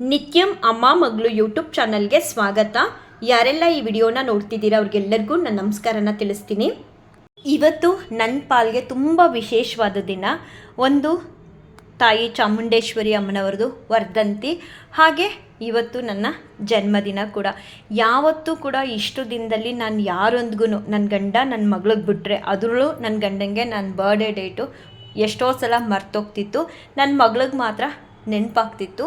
ನಿತ್ಯಂ ಅಮ್ಮ ಮಗಳು ಯೂಟ್ಯೂಬ್ ಚಾನಲ್ಗೆ ಸ್ವಾಗತ. ಯಾರೆಲ್ಲ ಈ ವಿಡಿಯೋನ ನೋಡ್ತಿದ್ದೀರಾ ಅವ್ರಿಗೆಲ್ಲರಿಗೂ ನನ್ನ ನಮಸ್ಕಾರನ ತಿಳಿಸ್ತೀನಿ. ಇವತ್ತು ನನ್ನ ಪಾಲ್ಗೆ ತುಂಬ ವಿಶೇಷವಾದ ದಿನ. ಒಂದು ತಾಯಿ ಚಾಮುಂಡೇಶ್ವರಿ ಅಮ್ಮನವರದು ವರ್ಧಂತಿ. ಹಾಗೆ ಇವತ್ತು ನನ್ನ ಜನ್ಮದಿನ ಕೂಡ. ಯಾವತ್ತೂ ಕೂಡ ಇಷ್ಟು ದಿನದಲ್ಲಿ ನಾನು ಯಾರೊಂದಿಗೂ ನನ್ನ ಗಂಡ ನನ್ನ ಮಗಳಿಗೆ ಬಿಟ್ಟರೆ ಅದರಲ್ಲೂ ನನ್ನ ಗಂಡಂಗೆ ನನ್ನ ಬರ್ಡೇ ಡೇಟು ಎಷ್ಟೋ ಸಲ ಮರ್ತೋಗ್ತಿತ್ತು. ನನ್ನ ಮಗಳಿಗೆ ಮಾತ್ರ ನೆನಪಾಗ್ತಿತ್ತು.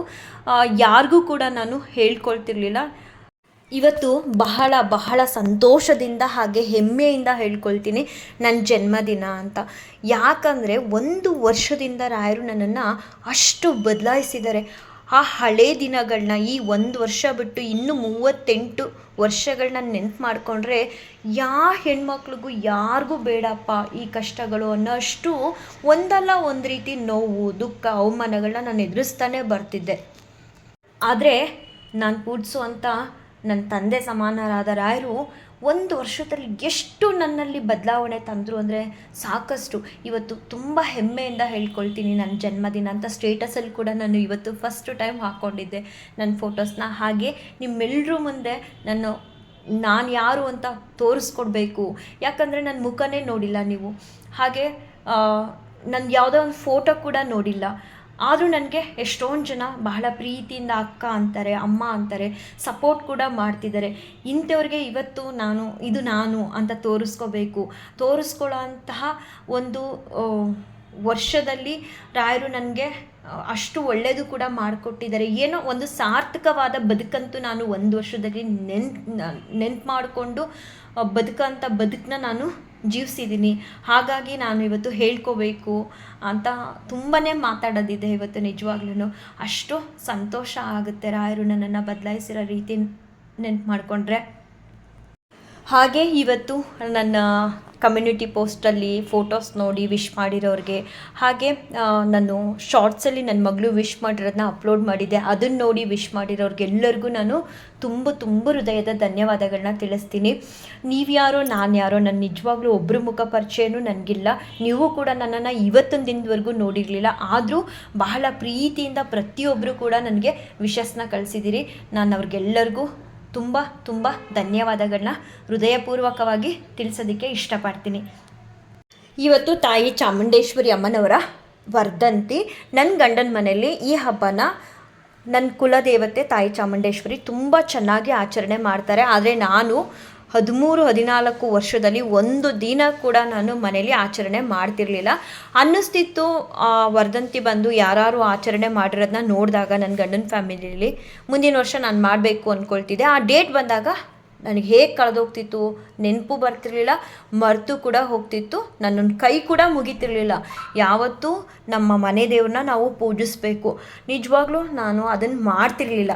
ಯಾರಿಗೂ ಕೂಡ ನಾನು ಹೇಳ್ಕೊಳ್ತಿರ್ಲಿಲ್ಲ. ಇವತ್ತು ಬಹಳ ಬಹಳ ಸಂತೋಷದಿಂದ ಹಾಗೆ ಹೆಮ್ಮೆಯಿಂದ ಹೇಳ್ಕೊಳ್ತೀನಿ ನನ್ನ ಜನ್ಮದಿನ ಅಂತ. ಯಾಕಂದರೆ ಒಂದು ವರ್ಷದಿಂದ ರಾಯರು ನನ್ನನ್ನು ಅಷ್ಟು ಬದಲಾಯಿಸಿದ್ದಾರೆ. ಆ ಹಳೆ ದಿನಗಳನ್ನ ಈ ಒಂದು ವರ್ಷ ಬಿಟ್ಟು ಇನ್ನು ಮೂವತ್ತೆಂಟು ವರ್ಷಗಳನ್ನ ನೆನ್ಪು ಮಾಡಿಕೊಂಡ್ರೆ ಯಾ ಹೆಣ್ಮಕ್ಳಿಗೂ ಯಾರಿಗೂ ಬೇಡಪ್ಪ ಈ ಕಷ್ಟಗಳು ಅನ್ನೋಷ್ಟು ಒಂದಲ್ಲ ಒಂದು ರೀತಿ ನೋವು, ದುಃಖ ಅವಮಾನಗಳನ್ನ ನಾನು ಎದುರಿಸ್ತಾನೆ ಬರ್ತಿದ್ದೆ. ಆದರೆ ನಾನು ಪೂಜಿಸುವಂಥ ನನ್ನ ತಂದೆ ಸಮಾನರಾದ ರಾಯರು ಒಂದು ವರ್ಷದಲ್ಲಿ ಎಷ್ಟು ನನ್ನಲ್ಲಿ ಬದಲಾವಣೆ ತಂದರು ಅಂದರೆ ಸಾಕಷ್ಟು. ಇವತ್ತು ತುಂಬ ಹೆಮ್ಮೆಯಿಂದ ಹೇಳ್ಕೊಳ್ತೀನಿ ನನ್ನ ಜನ್ಮದಿನ ಅಂತ ಸ್ಟೇಟಸಲ್ಲಿ ಕೂಡ ನಾನು ಇವತ್ತು ಫಸ್ಟ್ ಟೈಮ್ ಹಾಕ್ಕೊಂಡಿದ್ದೆ ನನ್ನ ಫೋಟೋಸ್ನ ಹಾಗೆ ನಿಮ್ಮೆಲ್ಲರ ಮುಂದೆ ನಾನು ನಾನು ಯಾರು ಅಂತ ತೋರಿಸ್ಕೊಡ್ಬೇಕು. ಯಾಕಂದರೆ ನನ್ನ ಮುಖನೇ ನೋಡಿಲ್ಲ ನೀವು. ಹಾಗೆ ನನ್ನ ಯಾವುದೋ ಒಂದು ಫೋಟೋ ಕೂಡ ನೋಡಿಲ್ಲ. ಆದರೂ ನನಗೆ ಎಷ್ಟೊಂದು ಜನ ಬಹಳ ಪ್ರೀತಿಯಿಂದ ಅಕ್ಕ ಅಂತಾರೆ, ಅಮ್ಮ ಅಂತಾರೆ ಸಪೋರ್ಟ್ ಕೂಡ ಮಾಡ್ತಿದ್ದಾರೆ. ಇಂಥವ್ರಿಗೆ ಇವತ್ತು ನಾನು, ಇದು ನಾನು ಅಂತ ತೋರಿಸ್ಕೋಬೇಕು. ತೋರಿಸ್ಕೊಳ್ಳೋ ಅಂತಹ ಒಂದು ವರ್ಷದಲ್ಲಿ ರಾಯರು ನನಗೆ ಅಷ್ಟು ಒಳ್ಳೆಯದು ಕೂಡ ಮಾಡಿಕೊಟ್ಟಿದ್ದಾರೆ. ಏನೋ ಒಂದು ಸಾರ್ಥಕವಾದ ಬದುಕಂತೂ ನಾನು ಒಂದು ವರ್ಷದಲ್ಲಿ ನೆನ್ ನೆನ್ಪು ಮಾಡಿಕೊಂಡು ಬದುಕಂಥ ಬದುಕನ್ನ ನಾನು ಜೀವಿಸಿದ್ದೀನಿ. ಹಾಗಾಗಿ ನಾನು ಇವತ್ತು ಹೇಳ್ಕೋಬೇಕು ಅಂತ ತುಂಬಾ ಮಾತಾಡೋದಿದೆ ಇವತ್ತು ನಿಜವಾಗ್ಲೂ ಅಷ್ಟು ಸಂತೋಷ ಆಗುತ್ತೆ ರಾಯರು ನನ್ನನ್ನು ಬದಲಾಯಿಸಿರೋ ರೀತಿ ನೆನ್ಪು ಮಾಡಿಕೊಂಡ್ರೆ. ಹಾಗೆ ಇವತ್ತು ನನ್ನ ಕಮ್ಯುನಿಟಿ ಪೋಸ್ಟಲ್ಲಿ ಫೋಟೋಸ್ ನೋಡಿ ವಿಶ್ ಮಾಡಿರೋರಿಗೆ. ಹಾಗೆ ನಾನು ಶಾರ್ಟ್ಸಲ್ಲಿ ನನ್ನ ಮಗಳು ವಿಶ್ ಮಾಡಿರೋದನ್ನ ಅಪ್ಲೋಡ್ ಮಾಡಿದ್ದೆ. ಅದನ್ನು ನೋಡಿ ವಿಶ್ ಮಾಡಿರೋರಿಗೆಲ್ಲರಿಗೂ ನಾನು ತುಂಬ ತುಂಬ ಹೃದಯದ ಧನ್ಯವಾದಗಳನ್ನ ತಿಳಿಸ್ತೀನಿ. ನೀವ್ಯಾರೋ ನಾನು ಯಾರೋ ನನ್ನ ನಿಜವಾಗ್ಲೂ ಒಬ್ಬರ ಮುಖ ಪರಿಚಯನೂ ನನಗಿಲ್ಲ. ನೀವು ಕೂಡ ನನ್ನನ್ನು ಇವತ್ತೊಂದು ದಿನದವರೆಗೂ ನೋಡಿರಲಿಲ್ಲ. ಆದರೂ ಬಹಳ ಪ್ರೀತಿಯಿಂದ ಪ್ರತಿಯೊಬ್ಬರು ಕೂಡ ನನಗೆ ವಿಶಸ್ನ ಕಳಿಸಿದ್ದೀರಿ ನಾನು ಅವ್ರಿಗೆಲ್ಲರಿಗೂ ತುಂಬ ತುಂಬ ಧನ್ಯವಾದಗಳನ್ನ ಹೃದಯಪೂರ್ವಕವಾಗಿ ತಿಳಿಸೋದಕ್ಕೆ ಇಷ್ಟಪಡ್ತೀನಿ. ಇವತ್ತು ತಾಯಿ ಚಾಮುಂಡೇಶ್ವರಿ ಅಮ್ಮನವರ ವರ್ಧಂತಿ. ನನ್ನ ಗಂಡನ ಮನೆಯಲ್ಲಿ ಈ ಹಬ್ಬನ ನನ್ನ ಕುಲದೇವತೆ ತಾಯಿ ಚಾಮುಂಡೇಶ್ವರಿ ತುಂಬ ಚೆನ್ನಾಗಿ ಆಚರಣೆ ಮಾಡ್ತಾರೆ. ಆದರೆ ನಾನು ಹದಿಮೂರು, ಹದಿನಾಲ್ಕು ವರ್ಷದಲ್ಲಿ ಒಂದು ದಿನ ಕೂಡ ನಾನು ಮನೇಲಿ ಆಚರಣೆ ಮಾಡ್ತಿರ್ಲಿಲ್ಲ. ಅನ್ನಿಸ್ತಿತ್ತು ವರ್ಧಂತಿ ಬಂದು ಯಾರು ಆಚರಣೆ ಮಾಡಿರೋದನ್ನ ನೋಡಿದಾಗ ನನ್ನ ಗಂಡನ ಫ್ಯಾಮಿಲಿಯಲ್ಲಿ ಮುಂದಿನ ವರ್ಷ ನಾನು ಮಾಡಬೇಕು ಅಂದ್ಕೊಳ್ತಿದ್ದೆ ಆ ಡೇಟ್ ಬಂದಾಗ ನನಗೆ ಹೇಗೆ ಕಳೆದೋಗ್ತಿತ್ತು, ನೆನಪು ಬರ್ತಿರ್ಲಿಲ್ಲ, ಮರೆತು ಕೂಡ ಹೋಗ್ತಿತ್ತು ನನ್ನ ಕೈ ಕೂಡ ಮುಗಿತಿರ್ಲಿಲ್ಲ. ಯಾವತ್ತೂ ನಮ್ಮ ಮನೆ ದೇವ್ರನ್ನ ನಾವು ಪೂಜಿಸ್ಬೇಕು. ನಿಜವಾಗ್ಲೂ ನಾನು ಅದನ್ನು ಮಾಡ್ತಿರ್ಲಿಲ್ಲ.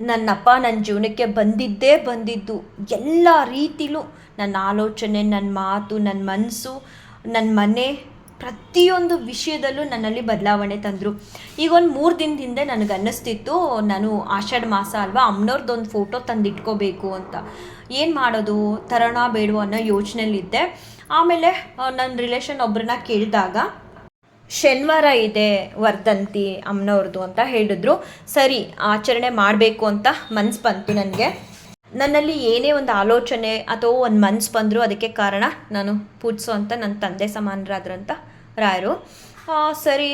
ನನ್ನಪ್ಪ ನನ್ನ ಜೀವನಕ್ಕೆ ಬಂದಿದ್ದೇ ಬಂದಿದ್ದು. ಎಲ್ಲ ರೀತಿಲೂ ನನ್ನ ಆಲೋಚನೆ ನನ್ನ ಮಾತು ನನ್ನ ಮನಸ್ಸು ನನ್ನ ಮನೆ ಪ್ರತಿಯೊಂದು ವಿಷಯದಲ್ಲೂ ನನ್ನಲ್ಲಿ ಬದಲಾವಣೆ ತಂದರು. ಈಗ ಒಂದು ಮೂರು ದಿನದ ಹಿಂದೆ ನನಗೆ ಅನ್ನಿಸ್ತಿತ್ತು ನಾನು ಆಷಾಢ ಮಾಸ ಅಲ್ವಾ ಅಮ್ಮನವ್ರದ್ದೊಂದು ಫೋಟೋ ತಂದಿಟ್ಕೋಬೇಕು ಅಂತ. ಏನು ಮಾಡೋದು? ತರೋಣ ಬೇಡವೋ ಅನ್ನೋ ಯೋಚನೆಯಲ್ಲಿದ್ದೆ. ಆಮೇಲೆ ನನ್ನ ರಿಲೇಷನ್ ಒಬ್ಬರನ್ನ ಕೇಳಿದಾಗ ಶನಿವಾರ ಇದೆ ವರ್ಧಂತಿ ಅಮ್ಮನವ್ರದ್ದು ಅಂತ ಹೇಳಿದ್ರು. ಸರಿ, ಆಚರಣೆ ಮಾಡಬೇಕು ಅಂತ ಮನ್ಸು ಬಂತು ನನಗೆ. ನನ್ನಲ್ಲಿ ಏನೇ ಒಂದು ಆಲೋಚನೆ ಅಥವಾ ಒಂದು ಮನ್ಸು ಬಂದರೂ ಅದಕ್ಕೆ ಕಾರಣ ನಾನು ಪೂಜಿಸೋ ಅಂತ ನನ್ನ ತಂದೆ ಸಮಾನರಾದ್ರಂತ ರಾಯರು. ಸರಿ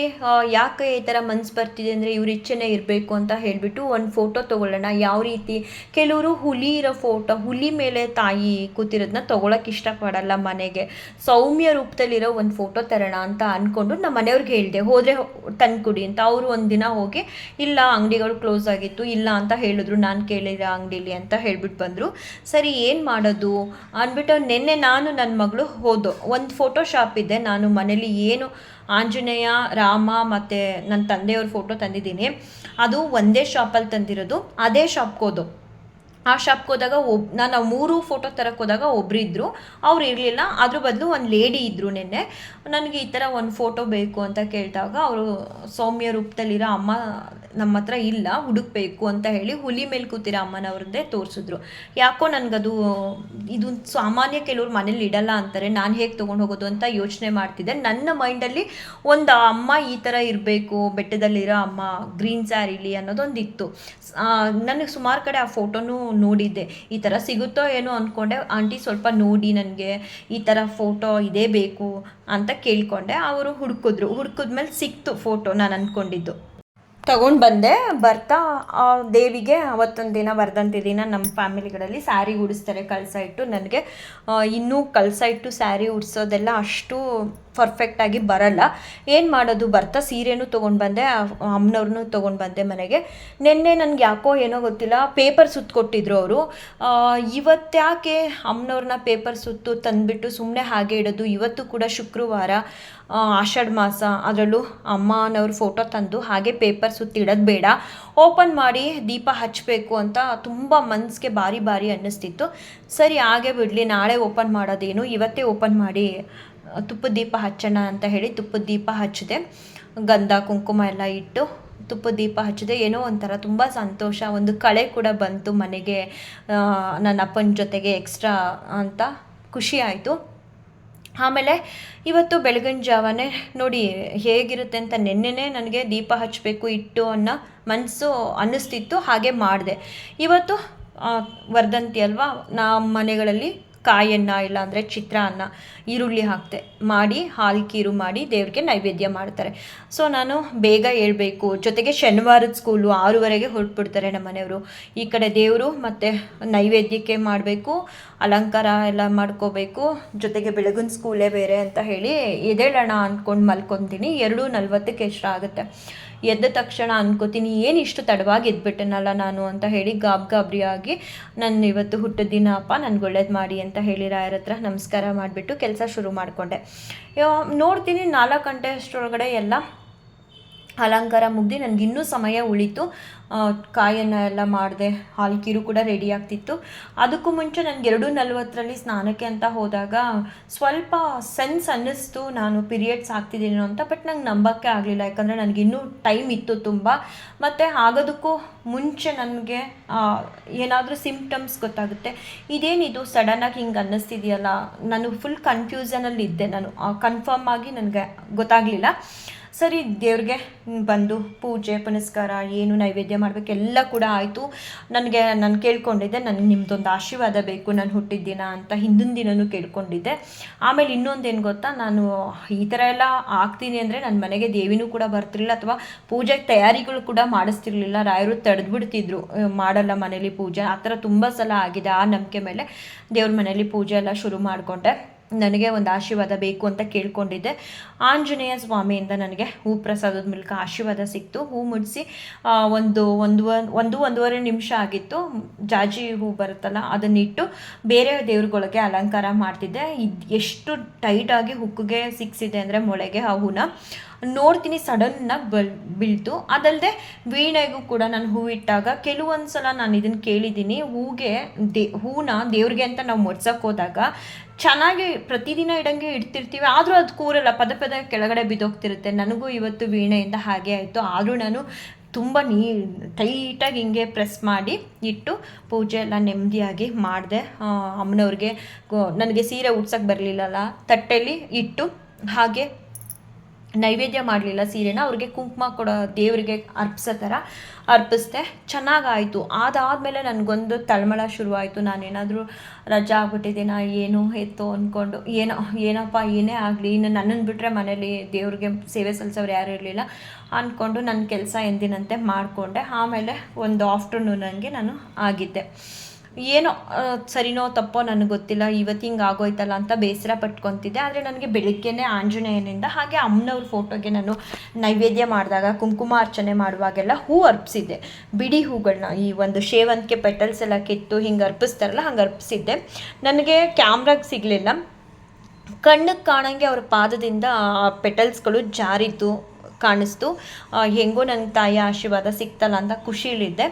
ಯಾಕೆ ಈ ಥರ ಮನ್ಸು ಬರ್ತಿದೆ ಅಂದರೆ ಇವ್ರ ಇಚ್ಛೆನೇ ಇರಬೇಕು ಅಂತ ಹೇಳಿಬಿಟ್ಟು ಒಂದು ಫೋಟೋ ತೊಗೊಳ್ಳೋಣ. ಯಾವ ರೀತಿ? ಕೆಲವರು ಹುಲಿ ಇರೋ ಫೋಟೋ, ಹುಲಿ ಮೇಲೆ ತಾಯಿ ಕೂತಿರೋದನ್ನ ತೊಗೊಳಕ್ಕೆ ಇಷ್ಟಪಡಲ್ಲ ಮನೆಗೆ. ಸೌಮ್ಯ ರೂಪದಲ್ಲಿರೋ ಒಂದು ಫೋಟೋ ತರೋಣ ಅಂತ ಅಂದ್ಕೊಂಡು ನಮ್ಮ ಮನೆಯವ್ರಿಗೆ ಹೇಳಿದೆ, ಹೋದರೆ ತಂದ್ಕೊಡಿ ಅಂತ. ಅವರು ಒಂದು ದಿನ ಹೋಗಿ, ಇಲ್ಲ, ಅಂಗಡಿಗಳು ಕ್ಲೋಸ್ ಆಗಿತ್ತು, ಇಲ್ಲ ಅಂತ ಹೇಳಿದ್ರು, ನಾನು ಕೇಳಿರೋ ಅಂಗಡಿಲಿ ಅಂತ ಹೇಳ್ಬಿಟ್ಟು ಬಂದರು. ಸರಿ, ಏನು ಮಾಡೋದು? ಅಂದ್ಬಿಟ್ಟು ನಿನ್ನೆ ನಾನು ನನ್ನ ಮಗಳು ಹೋದೋ, ಒಂದು ಫೋಟೋ ಶಾಪ್ ಇದೆ, ನಾನು ಮನೇಲಿ ಏನು ಆಂಜನೇಯ, ರಾಮ ಮತ್ತು ನನ್ನ ತಂದೆಯವ್ರ ಫೋಟೋ ತಂದಿದ್ದೀನಿ. ಅದು ಒಂದೇ ಶಾಪಲ್ಲಿ ತಂದಿರೋದು, ಅದೇ ಶಾಪ್ಗೆ ಹೋದು. ಆ ಶಾಪ್ಗೆ ಹೋದಾಗ ಒಬ್, ನಾನು ಮೂರು ಫೋಟೋ ತರಕ್ಕೆ ಹೋದಾಗ ಒಬ್ರು ಇದ್ದರು ಅವ್ರು ಇರಲಿಲ್ಲ. ಅದ್ರ ಬದಲು ಒಂದು ಲೇಡಿ ಇದ್ದರು ನಿನ್ನೆ. ನನಗೆ ಈ ಥರ ಒಂದು ಫೋಟೋ ಬೇಕು ಅಂತ ಕೇಳಿದಾಗ, ಅವರು ಸೌಮ್ಯ ರೂಪದಲ್ಲಿರೋ ಅಮ್ಮ ನಮ್ಮ ಹತ್ರ ಇಲ್ಲ, ಹುಡುಕ್ಬೇಕು ಅಂತ ಹೇಳಿ ಹುಲಿ ಮೇಲೆ ಕೂತಿರ ಅಮ್ಮನವ್ರದ್ದೇ ತೋರಿಸಿದ್ರು. ಯಾಕೋ ನನಗದು ಇದು ಸಾಮಾನ್ಯ ಕೆಲವ್ರು ಮನೇಲಿ ಇಡಲ್ಲ ಅಂತಾರೆ, ನಾನು ಹೇಗೆ ತೊಗೊಂಡು ಹೋಗೋದು ಅಂತ ಯೋಚನೆ ಮಾಡ್ತಿದ್ದೆ. ನನ್ನ ಮೈಂಡಲ್ಲಿ ಒಂದು ಅಮ್ಮ ಈ ಥರ ಇರಬೇಕು, ಬೆಟ್ಟದಲ್ಲಿರೋ ಅಮ್ಮ ಗ್ರೀನ್ ಸ್ಯಾರಿಲಿ ಅನ್ನೋದೊಂದಿತ್ತು. ನನಗೆ ಸುಮಾರು ಕಡೆ ಆ ಫೋಟೋನು ನೋಡಿದ್ದೆ. ಈ ಥರ ಸಿಗುತ್ತೋ ಏನೋ ಅಂದ್ಕೊಂಡೆ ಆಂಟಿ ಸ್ವಲ್ಪ ನೋಡಿ ನನಗೆ, ಈ ಥರ ಫೋಟೋ ಇದೇ ಬೇಕು ಅಂತ ಕೇಳ್ಕೊಂಡೆ. ಅವರು ಹುಡುಕಿದ್ರು. ಹುಡುಕಿದ್ಮೇಲೆ ಸಿಕ್ತು ಫೋಟೋ ನಾನು ಅಂದ್ಕೊಂಡಿದ್ದು ತಗೊಂಡು ಬಂದೆ. ಬರ್ತಾ, ಆ ದೇವಿಗೆ ಅವತ್ತೊಂದು ದಿನ ಬರ್ದಂತ ದಿನ ನಮ್ಮ ಫ್ಯಾಮಿಲಿಗಳಲ್ಲಿ ಸ್ಯಾರಿ ಉಡಿಸ್ತಾರೆ, ಕಳಸ ಇಟ್ಟು. ನನಗೆ ಇನ್ನೂ ಕಳಸ ಇಟ್ಟು ಸ್ಯಾರಿ ಉಡಿಸೋದೆಲ್ಲ ಅಷ್ಟು ಪರ್ಫೆಕ್ಟಾಗಿ ಬರಲ್ಲ. ಏನು ಮಾಡೋದು? ಬರ್ತಾ ಸೀರೆನೂ ತೊಗೊಂಡು ಬಂದೆ ಅಮ್ಮನವ್ರನ್ನೂ ತೊಗೊಂಡು ಬಂದೆ ಮನೆಗೆ. ನಿನ್ನೆ ನನಗೆ ಯಾಕೋ ಏನೋ ಗೊತ್ತಿಲ್ಲ, ಪೇಪರ್ ಸುತ್ತು ಕೊಟ್ಟಿದ್ರು ಅವರು ಇವತ್ತು ಯಾಕೆ ಅಮ್ಮನವ್ರನ್ನ ಪೇಪರ್ ಸುತ್ತು ತಂದುಬಿಟ್ಟು ಸುಮ್ಮನೆ ಹಾಗೆ ಇಡೋದು? ಇವತ್ತು ಕೂಡ ಶುಕ್ರವಾರ. ಆಷಾಢ ಮಾಸ, ಅದರಲ್ಲೂ ಅಮ್ಮನವ್ರ ಫೋಟೋ ತಂದು ಹಾಗೆ ಪೇಪರ್ ಸುತ್ತಿ ಇಡೋದು ಬೇಡ. ಓಪನ್ ಮಾಡಿ ದೀಪ ಹಚ್ಚಬೇಕು ಅಂತ ತುಂಬ ಮನಸ್ಸಿಗೆ ಭಾರಿ ಭಾರಿ ಅನ್ನಿಸ್ತಿತ್ತು. ಸರಿ, ಹಾಗೆ ಬಿಡಲಿ, ನಾಳೆ ಓಪನ್ ಮಾಡೋದೇನು? ಇವತ್ತೇ ಓಪನ್ ಮಾಡಿ ತುಪ್ಪದ ದೀಪ ಹಚ್ಚೋಣ ಅಂತ ಹೇಳಿ ತುಪ್ಪದ ದೀಪ ಹಚ್ಚಿದೆ. ಗಂಧ, ಕುಂಕುಮ ಎಲ್ಲ ಇಟ್ಟು ತುಪ್ಪ ದೀಪ ಹಚ್ಚಿದೆ. ಏನೋ ಒಂಥರ ತುಂಬ ಸಂತೋಷ. ಒಂದು ಕಳೆ ಕೂಡ ಬಂತು ಮನೆಗೆ ನನ್ನ ಅಪ್ಪನ ಜೊತೆಗೆ ಎಕ್ಸ್ಟ್ರಾ ಅಂತ ಖುಷಿ ಆಯಿತು. ಆಮೇಲೆ ಇವತ್ತು ಬೆಳಗಿನ ಜಾವನೇ ನೋಡಿ ಹೇಗಿರುತ್ತೆ ಅಂತ ನೆನ್ನೆನೇ ನನಗೆ ದೀಪ ಹಚ್ಚಬೇಕು, ಇಟ್ಟು ಅನ್ನೋ ಮನಸ್ಸು ಅನ್ನಿಸ್ತಿತ್ತು, ಹಾಗೆ ಮಾಡಿದೆ. ಇವತ್ತು ವರ್ಧಂತಿ ಅಲ್ವಾ, ನಮ್ಮ ಮನೆಗಳಲ್ಲಿ ಕಾಯನ್ನ ಇಲ್ಲಾಂದರೆ ಚಿತ್ರಾನ್ನ ಈರುಳ್ಳಿ ಹಾಕ್ತೆ, ಮಾಡಿ ಹಾಲು ಕೀರು ಮಾಡಿ ದೇವ್ರಿಗೆ ನೈವೇದ್ಯ ಮಾಡ್ತಾರೆ. ಸೊ ನಾನು ಬೇಗ ಹೇಳ್ಬೇಕು. ಜೊತೆಗೆ ಶನಿವಾರದ ಸ್ಕೂಲು ಆರೂವರೆಗೆ ಹೊರಟ್ಬಿಡ್ತಾರೆ ನಮ್ಮ ಮನೆಯವರು. ಈ ಕಡೆ ದೇವರು ಮತ್ತು ನೈವೇದ್ಯಕ್ಕೆ ಮಾಡಬೇಕು, ಅಲಂಕಾರ ಎಲ್ಲ ಮಾಡ್ಕೋಬೇಕು. ಜೊತೆಗೆ ಬೆಳಗಿನ ಸ್ಕೂಲೇ ಬೇರೆ ಅಂತ ಹೇಳಿ ಎದೇಳೋಣ ಅಂದ್ಕೊಂಡು ಮಲ್ಕೊತೀನಿ. ಎರಡು ನಲ್ವತ್ತಕ್ಕೆ ಎಷ್ಟು ಆಗುತ್ತೆ ಎದ್ದ ತಕ್ಷಣ ಅನ್ಕೋತೀನಿ, ಏನು ಇಷ್ಟು ತಡವಾಗಿ ಎದ್ಬಿಟ್ಟೆನಲ್ಲ ನಾನು? ಅಂತ ಹೇಳಿ ಗಾಬ್ ಗಾಬರಿಯಾಗಿ ನನ್ನ ಇವತ್ತು ಹುಟ್ಟಿದ ದಿನ ಅಪ್ಪ, ನನ್ಗೆ ಒಳ್ಳೇದು ಮಾಡಿ ಅಂತ ಹೇಳಿ ರಾಯರ ಹತ್ರ ನಮಸ್ಕಾರ ಮಾಡಿಬಿಟ್ಟು ಕೆಲಸ ಶುರು ಮಾಡಿಕೊಂಡೆ. ನೋಡ್ತೀನಿ ನಾಲ್ಕು ಗಂಟೆ ಅಷ್ಟರೊಳಗಡೆ ಎಲ್ಲ ಅಲಂಕಾರ ಮುಗ್ದು ನನಗೆ ಇನ್ನೂ ಸಮಯ ಉಳಿತು. ಕಾಯನ್ನು ಎಲ್ಲ ಮಾಡಿದೆ. ಹಾಲು ಕಿರು ಕೂಡ ರೆಡಿ ಆಗ್ತಿತ್ತು. ಅದಕ್ಕೂ ಮುಂಚೆ ನನಗೆ ಎರಡು ನಲ್ವತ್ತರಲ್ಲಿ ಸ್ನಾನಕ್ಕೆ ಅಂತ ಹೋದಾಗ ಸ್ವಲ್ಪ ಸೆನ್ಸ್ ಅನ್ನಿಸ್ತು. ನಾನು ಪಿರಿಯಡ್ಸ್ ಆಗ್ತಿದ್ದೀನೋ ಅಂತ ಬಟ್ ನಂಗೆ ನಂಬಕ್ಕೆ ಆಗಲಿಲ್ಲ. ಯಾಕಂದರೆ ನನಗೆ ಇನ್ನೂ ಟೈಮ್ ಇತ್ತು ತುಂಬ. ಮತ್ತು ಆಗೋದಕ್ಕೂ ಮುಂಚೆ ನನಗೆ ಏನಾದರೂ ಸಿಂಪ್ಟಮ್ಸ್ ಗೊತ್ತಾಗುತ್ತೆ. ಇದೇನಿದು ಸಡನ್ನಾಗಿ ಹಿಂಗೆ ಅನ್ನಿಸ್ತಿದೆಯಲ್ಲ? ನಾನು ಫುಲ್ ಕನ್ಫ್ಯೂಸನಲ್ಲಿ ಇದ್ದೆ ನಾನು. ಕನ್ಫರ್ಮ್ ಆಗಿ ನನಗೆ ಗೊತ್ತಾಗಲಿಲ್ಲ. ಸರಿ, ದೇವ್ರಿಗೆ ಬಂದು ಪೂಜೆ, ಪುನಸ್ಕಾರ, ಏನು ನೈವೇದ್ಯ ಮಾಡಬೇಕು ಎಲ್ಲ ಕೂಡ ಆಯಿತು. ನನಗೆ, ನಾನು ಕೇಳ್ಕೊಂಡಿದ್ದೆ ನನಗೆ ನಿಮ್ಮದೊಂದು ಆಶೀರ್ವಾದ ಬೇಕು, ನಾನು ಹುಟ್ಟಿದ ದಿನ ಅಂತ ಹಿಂದಿನ ದಿನನೂ ಕೇಳ್ಕೊಂಡಿದ್ದೆ. ಆಮೇಲೆ ಇನ್ನೊಂದೇನು ಗೊತ್ತಾ, ನಾನು ಈ ಥರ ಎಲ್ಲ ಆಗ್ತೀನಿ ಅಂದರೆ ನನ್ನ ಮನೆಗೆ ದೇವಿನೂ ಕೂಡ ಬರ್ತಿರಲಿಲ್ಲ, ಅಥವಾ ಪೂಜೆಗೆ ತಯಾರಿಗಳು ಕೂಡ ಮಾಡಿಸ್ತಿರ್ಲಿಲ್ಲ. ರಾಯರು ತಡೆದ್ಬಿಡ್ತಿದ್ರು ಮಾಡಲ್ಲ ಮನೇಲಿ ಪೂಜೆ. ಆ ಥರ ತುಂಬ ಸಲ ಆಗಿದೆ ಆ ನಂಬಿಕೆ ಮೇಲೆ ದೇವ್ರ ಮನೇಲಿ ಪೂಜೆ ಎಲ್ಲ ಶುರು ಮಾಡಿಕೊಂಡೆ. ನನಗೆ ಒಂದು ಆಶೀರ್ವಾದ ಬೇಕು ಅಂತ ಕೇಳ್ಕೊಂಡಿದ್ದೆ. ಆಂಜನೇಯ ಸ್ವಾಮಿಯಿಂದ ನನಗೆ ಹೂ ಪ್ರಸಾದದ ಮೂಲಕ ಆಶೀರ್ವಾದ ಸಿಕ್ತು. ಹೂ ಮುಡಿಸಿ ಒಂದು ಒಂದು ಒಂದು ಒಂದೂವರೆ ನಿಮಿಷ ಆಗಿತ್ತು. ಜಾಜಿ ಹೂ ಬರುತ್ತಲ್ಲ ಅದನ್ನಿಟ್ಟು ಬೇರೆ ದೇವ್ರುಗಳಿಗೆ ಅಲಂಕಾರ ಮಾಡ್ತಿದ್ದೆ. ಇದು ಎಷ್ಟು ಟೈಟಾಗಿ ಹುಕ್ಕಿಗೆ ಸಿಕ್ಸಿದೆ ಅಂದರೆ ಮೊಳೆಗೆ ಆ ಹೂನ. ನೋಡ್ತೀನಿ ಸಡನ್ನಾಗಿ ಬಲ್, ಬೀಳ್ತು. ಅದಲ್ಲದೆ ವೀಣೆಗೂ ಕೂಡ ನಾನು ಹೂವಿಟ್ಟಾಗ ಕೆಲವೊಂದು ಸಲ ನಾನು ಇದನ್ನು ಕೇಳಿದ್ದೀನಿ. ಹೂಗೆ ದೇ, ಹೂನ ದೇವ್ರಿಗೆ ಅಂತ ನಾವು ಮುಡ್ಸಕ್ಕೆ ಹೋದಾಗ ಚೆನ್ನಾಗಿ ಪ್ರತಿದಿನ ಇಡಂಗೆ ಇಡ್ತಿರ್ತೀವಿ. ಆದರೂ ಅದು ಕೂರಲ್ಲ. ಪದ ಪದ ಕೆಳಗಡೆ ಬಿದ್ದೋಗ್ತಿರುತ್ತೆ. ನನಗೂ ಇವತ್ತು ವೀಣೆಯಿಂದ ಹಾಗೆ ಆಯಿತು. ಆದರೂ ನಾನು ತುಂಬ ನೀ, ಟೈಟಾಗಿ ಹಿಂಗೆ ಪ್ರೆಸ್ ಮಾಡಿ ಇಟ್ಟು ಪೂಜೆ ಎಲ್ಲ ನೆಮ್ಮದಿಯಾಗಿ ಮಾಡಿದೆ. ಅಮ್ಮನವ್ರಿಗೆ ನನಗೆ ಸೀರೆ ಉಡ್ಸೋಕ್ಕೆ ಬರಲಿಲ್ಲಲ್ಲ. ತಟ್ಟೆಯಲ್ಲಿ ಇಟ್ಟು ಹಾಗೆ ನೈವೇದ್ಯ ಮಾಡಲಿಲ್ಲ, ಸೀರೆನ, ಅವ್ರಿಗೆ ಕುಂಕುಮ ಕೊಡೋ ದೇವರಿಗೆ ಅರ್ಪಿಸೋ ಥರ ಅರ್ಪಿಸ್ದೆ. ಚೆನ್ನಾಗಾಯಿತು. ಅದಾದಮೇಲೆ ನನಗೊಂದು ತಳಮಳ ಶುರುವಾಯಿತು. ನಾನೇನಾದರೂ ರಜಾ ಆಗ್ಬಿಟ್ಟಿದ್ದೀನ, ಏನು ಎತ್ತೋ ಅಂದ್ಕೊಂಡು ಏನೋ, ಏನಪ್ಪ, ಏನೇ ಆಗಲಿ, ಇನ್ನು ನನ್ನನ್ನು ಬಿಟ್ಟರೆ ಮನೇಲಿ ದೇವ್ರಿಗೆ ಸೇವೆ ಸಲ್ಲಿಸೋರು ಯಾರೂ ಇರಲಿಲ್ಲ ಅಂದ್ಕೊಂಡು ನನ್ನ ಕೆಲಸ ಎಂದಿನಂತೆ ಮಾಡಿಕೊಂಡೆ. ಆಮೇಲೆ ಒಂದು ಆಫ್ಟರ್ನೂನ್ ನನಗೆ ನಾನು ಆಗಿದ್ದೆ. ಏನೋ ಸರಿನೋ ತಪ್ಪೋ ನನಗೆ ಗೊತ್ತಿಲ್ಲ ಇವತ್ತು ಹಿಂಗೆ ಆಗೋಯ್ತಲ್ಲ ಅಂತ ಬೇಸರ ಪಟ್ಕೊತಿದ್ದೆ. ಆದರೆ ನನಗೆ ಬೆಳಿಗ್ಗೆನೇ ಆಂಜನೇಯನಿಂದ ಹಾಗೆ ಅಮ್ಮನವ್ರ ಫೋಟೋಗೆ ನಾನು ನೈವೇದ್ಯ ಮಾಡಿದಾಗ, ಕುಂಕುಮ ಅರ್ಚನೆ ಮಾಡುವಾಗೆಲ್ಲ ಹೂ ಅರ್ಪಿಸಿದ್ದೆ. ಬಿಡಿ ಹೂಗಳನ್ನ ಈ ಒಂದು ಶೇವಂತಿಗೆ ಪೆಟಲ್ಸ್ ಎಲ್ಲ ಕಿತ್ತು, ಹಿಂಗೆ ಅರ್ಪಿಸ್ತಾರಲ್ಲ, ಹಂಗೆ ಅರ್ಪಿಸಿದ್ದೆ. ನನಗೆ ಕ್ಯಾಮ್ರಾಗೆ ಸಿಗಲಿಲ್ಲ. ಕಣ್ಣಿಗೆ ಕಾಣಂಗೆ ಅವ್ರ ಪಾದದಿಂದ ಪೆಟಲ್ಸ್ಗಳು ಜಾರಿದ್ದು, ಕಾಣಿಸ್ತು. ಹೆಂಗೋ ನನ್ನ ತಾಯಿಯ ಆಶೀರ್ವಾದ ಸಿಕ್ತಲ್ಲ ಅಂತ ಖುಷಿಲಿದ್ದೆ.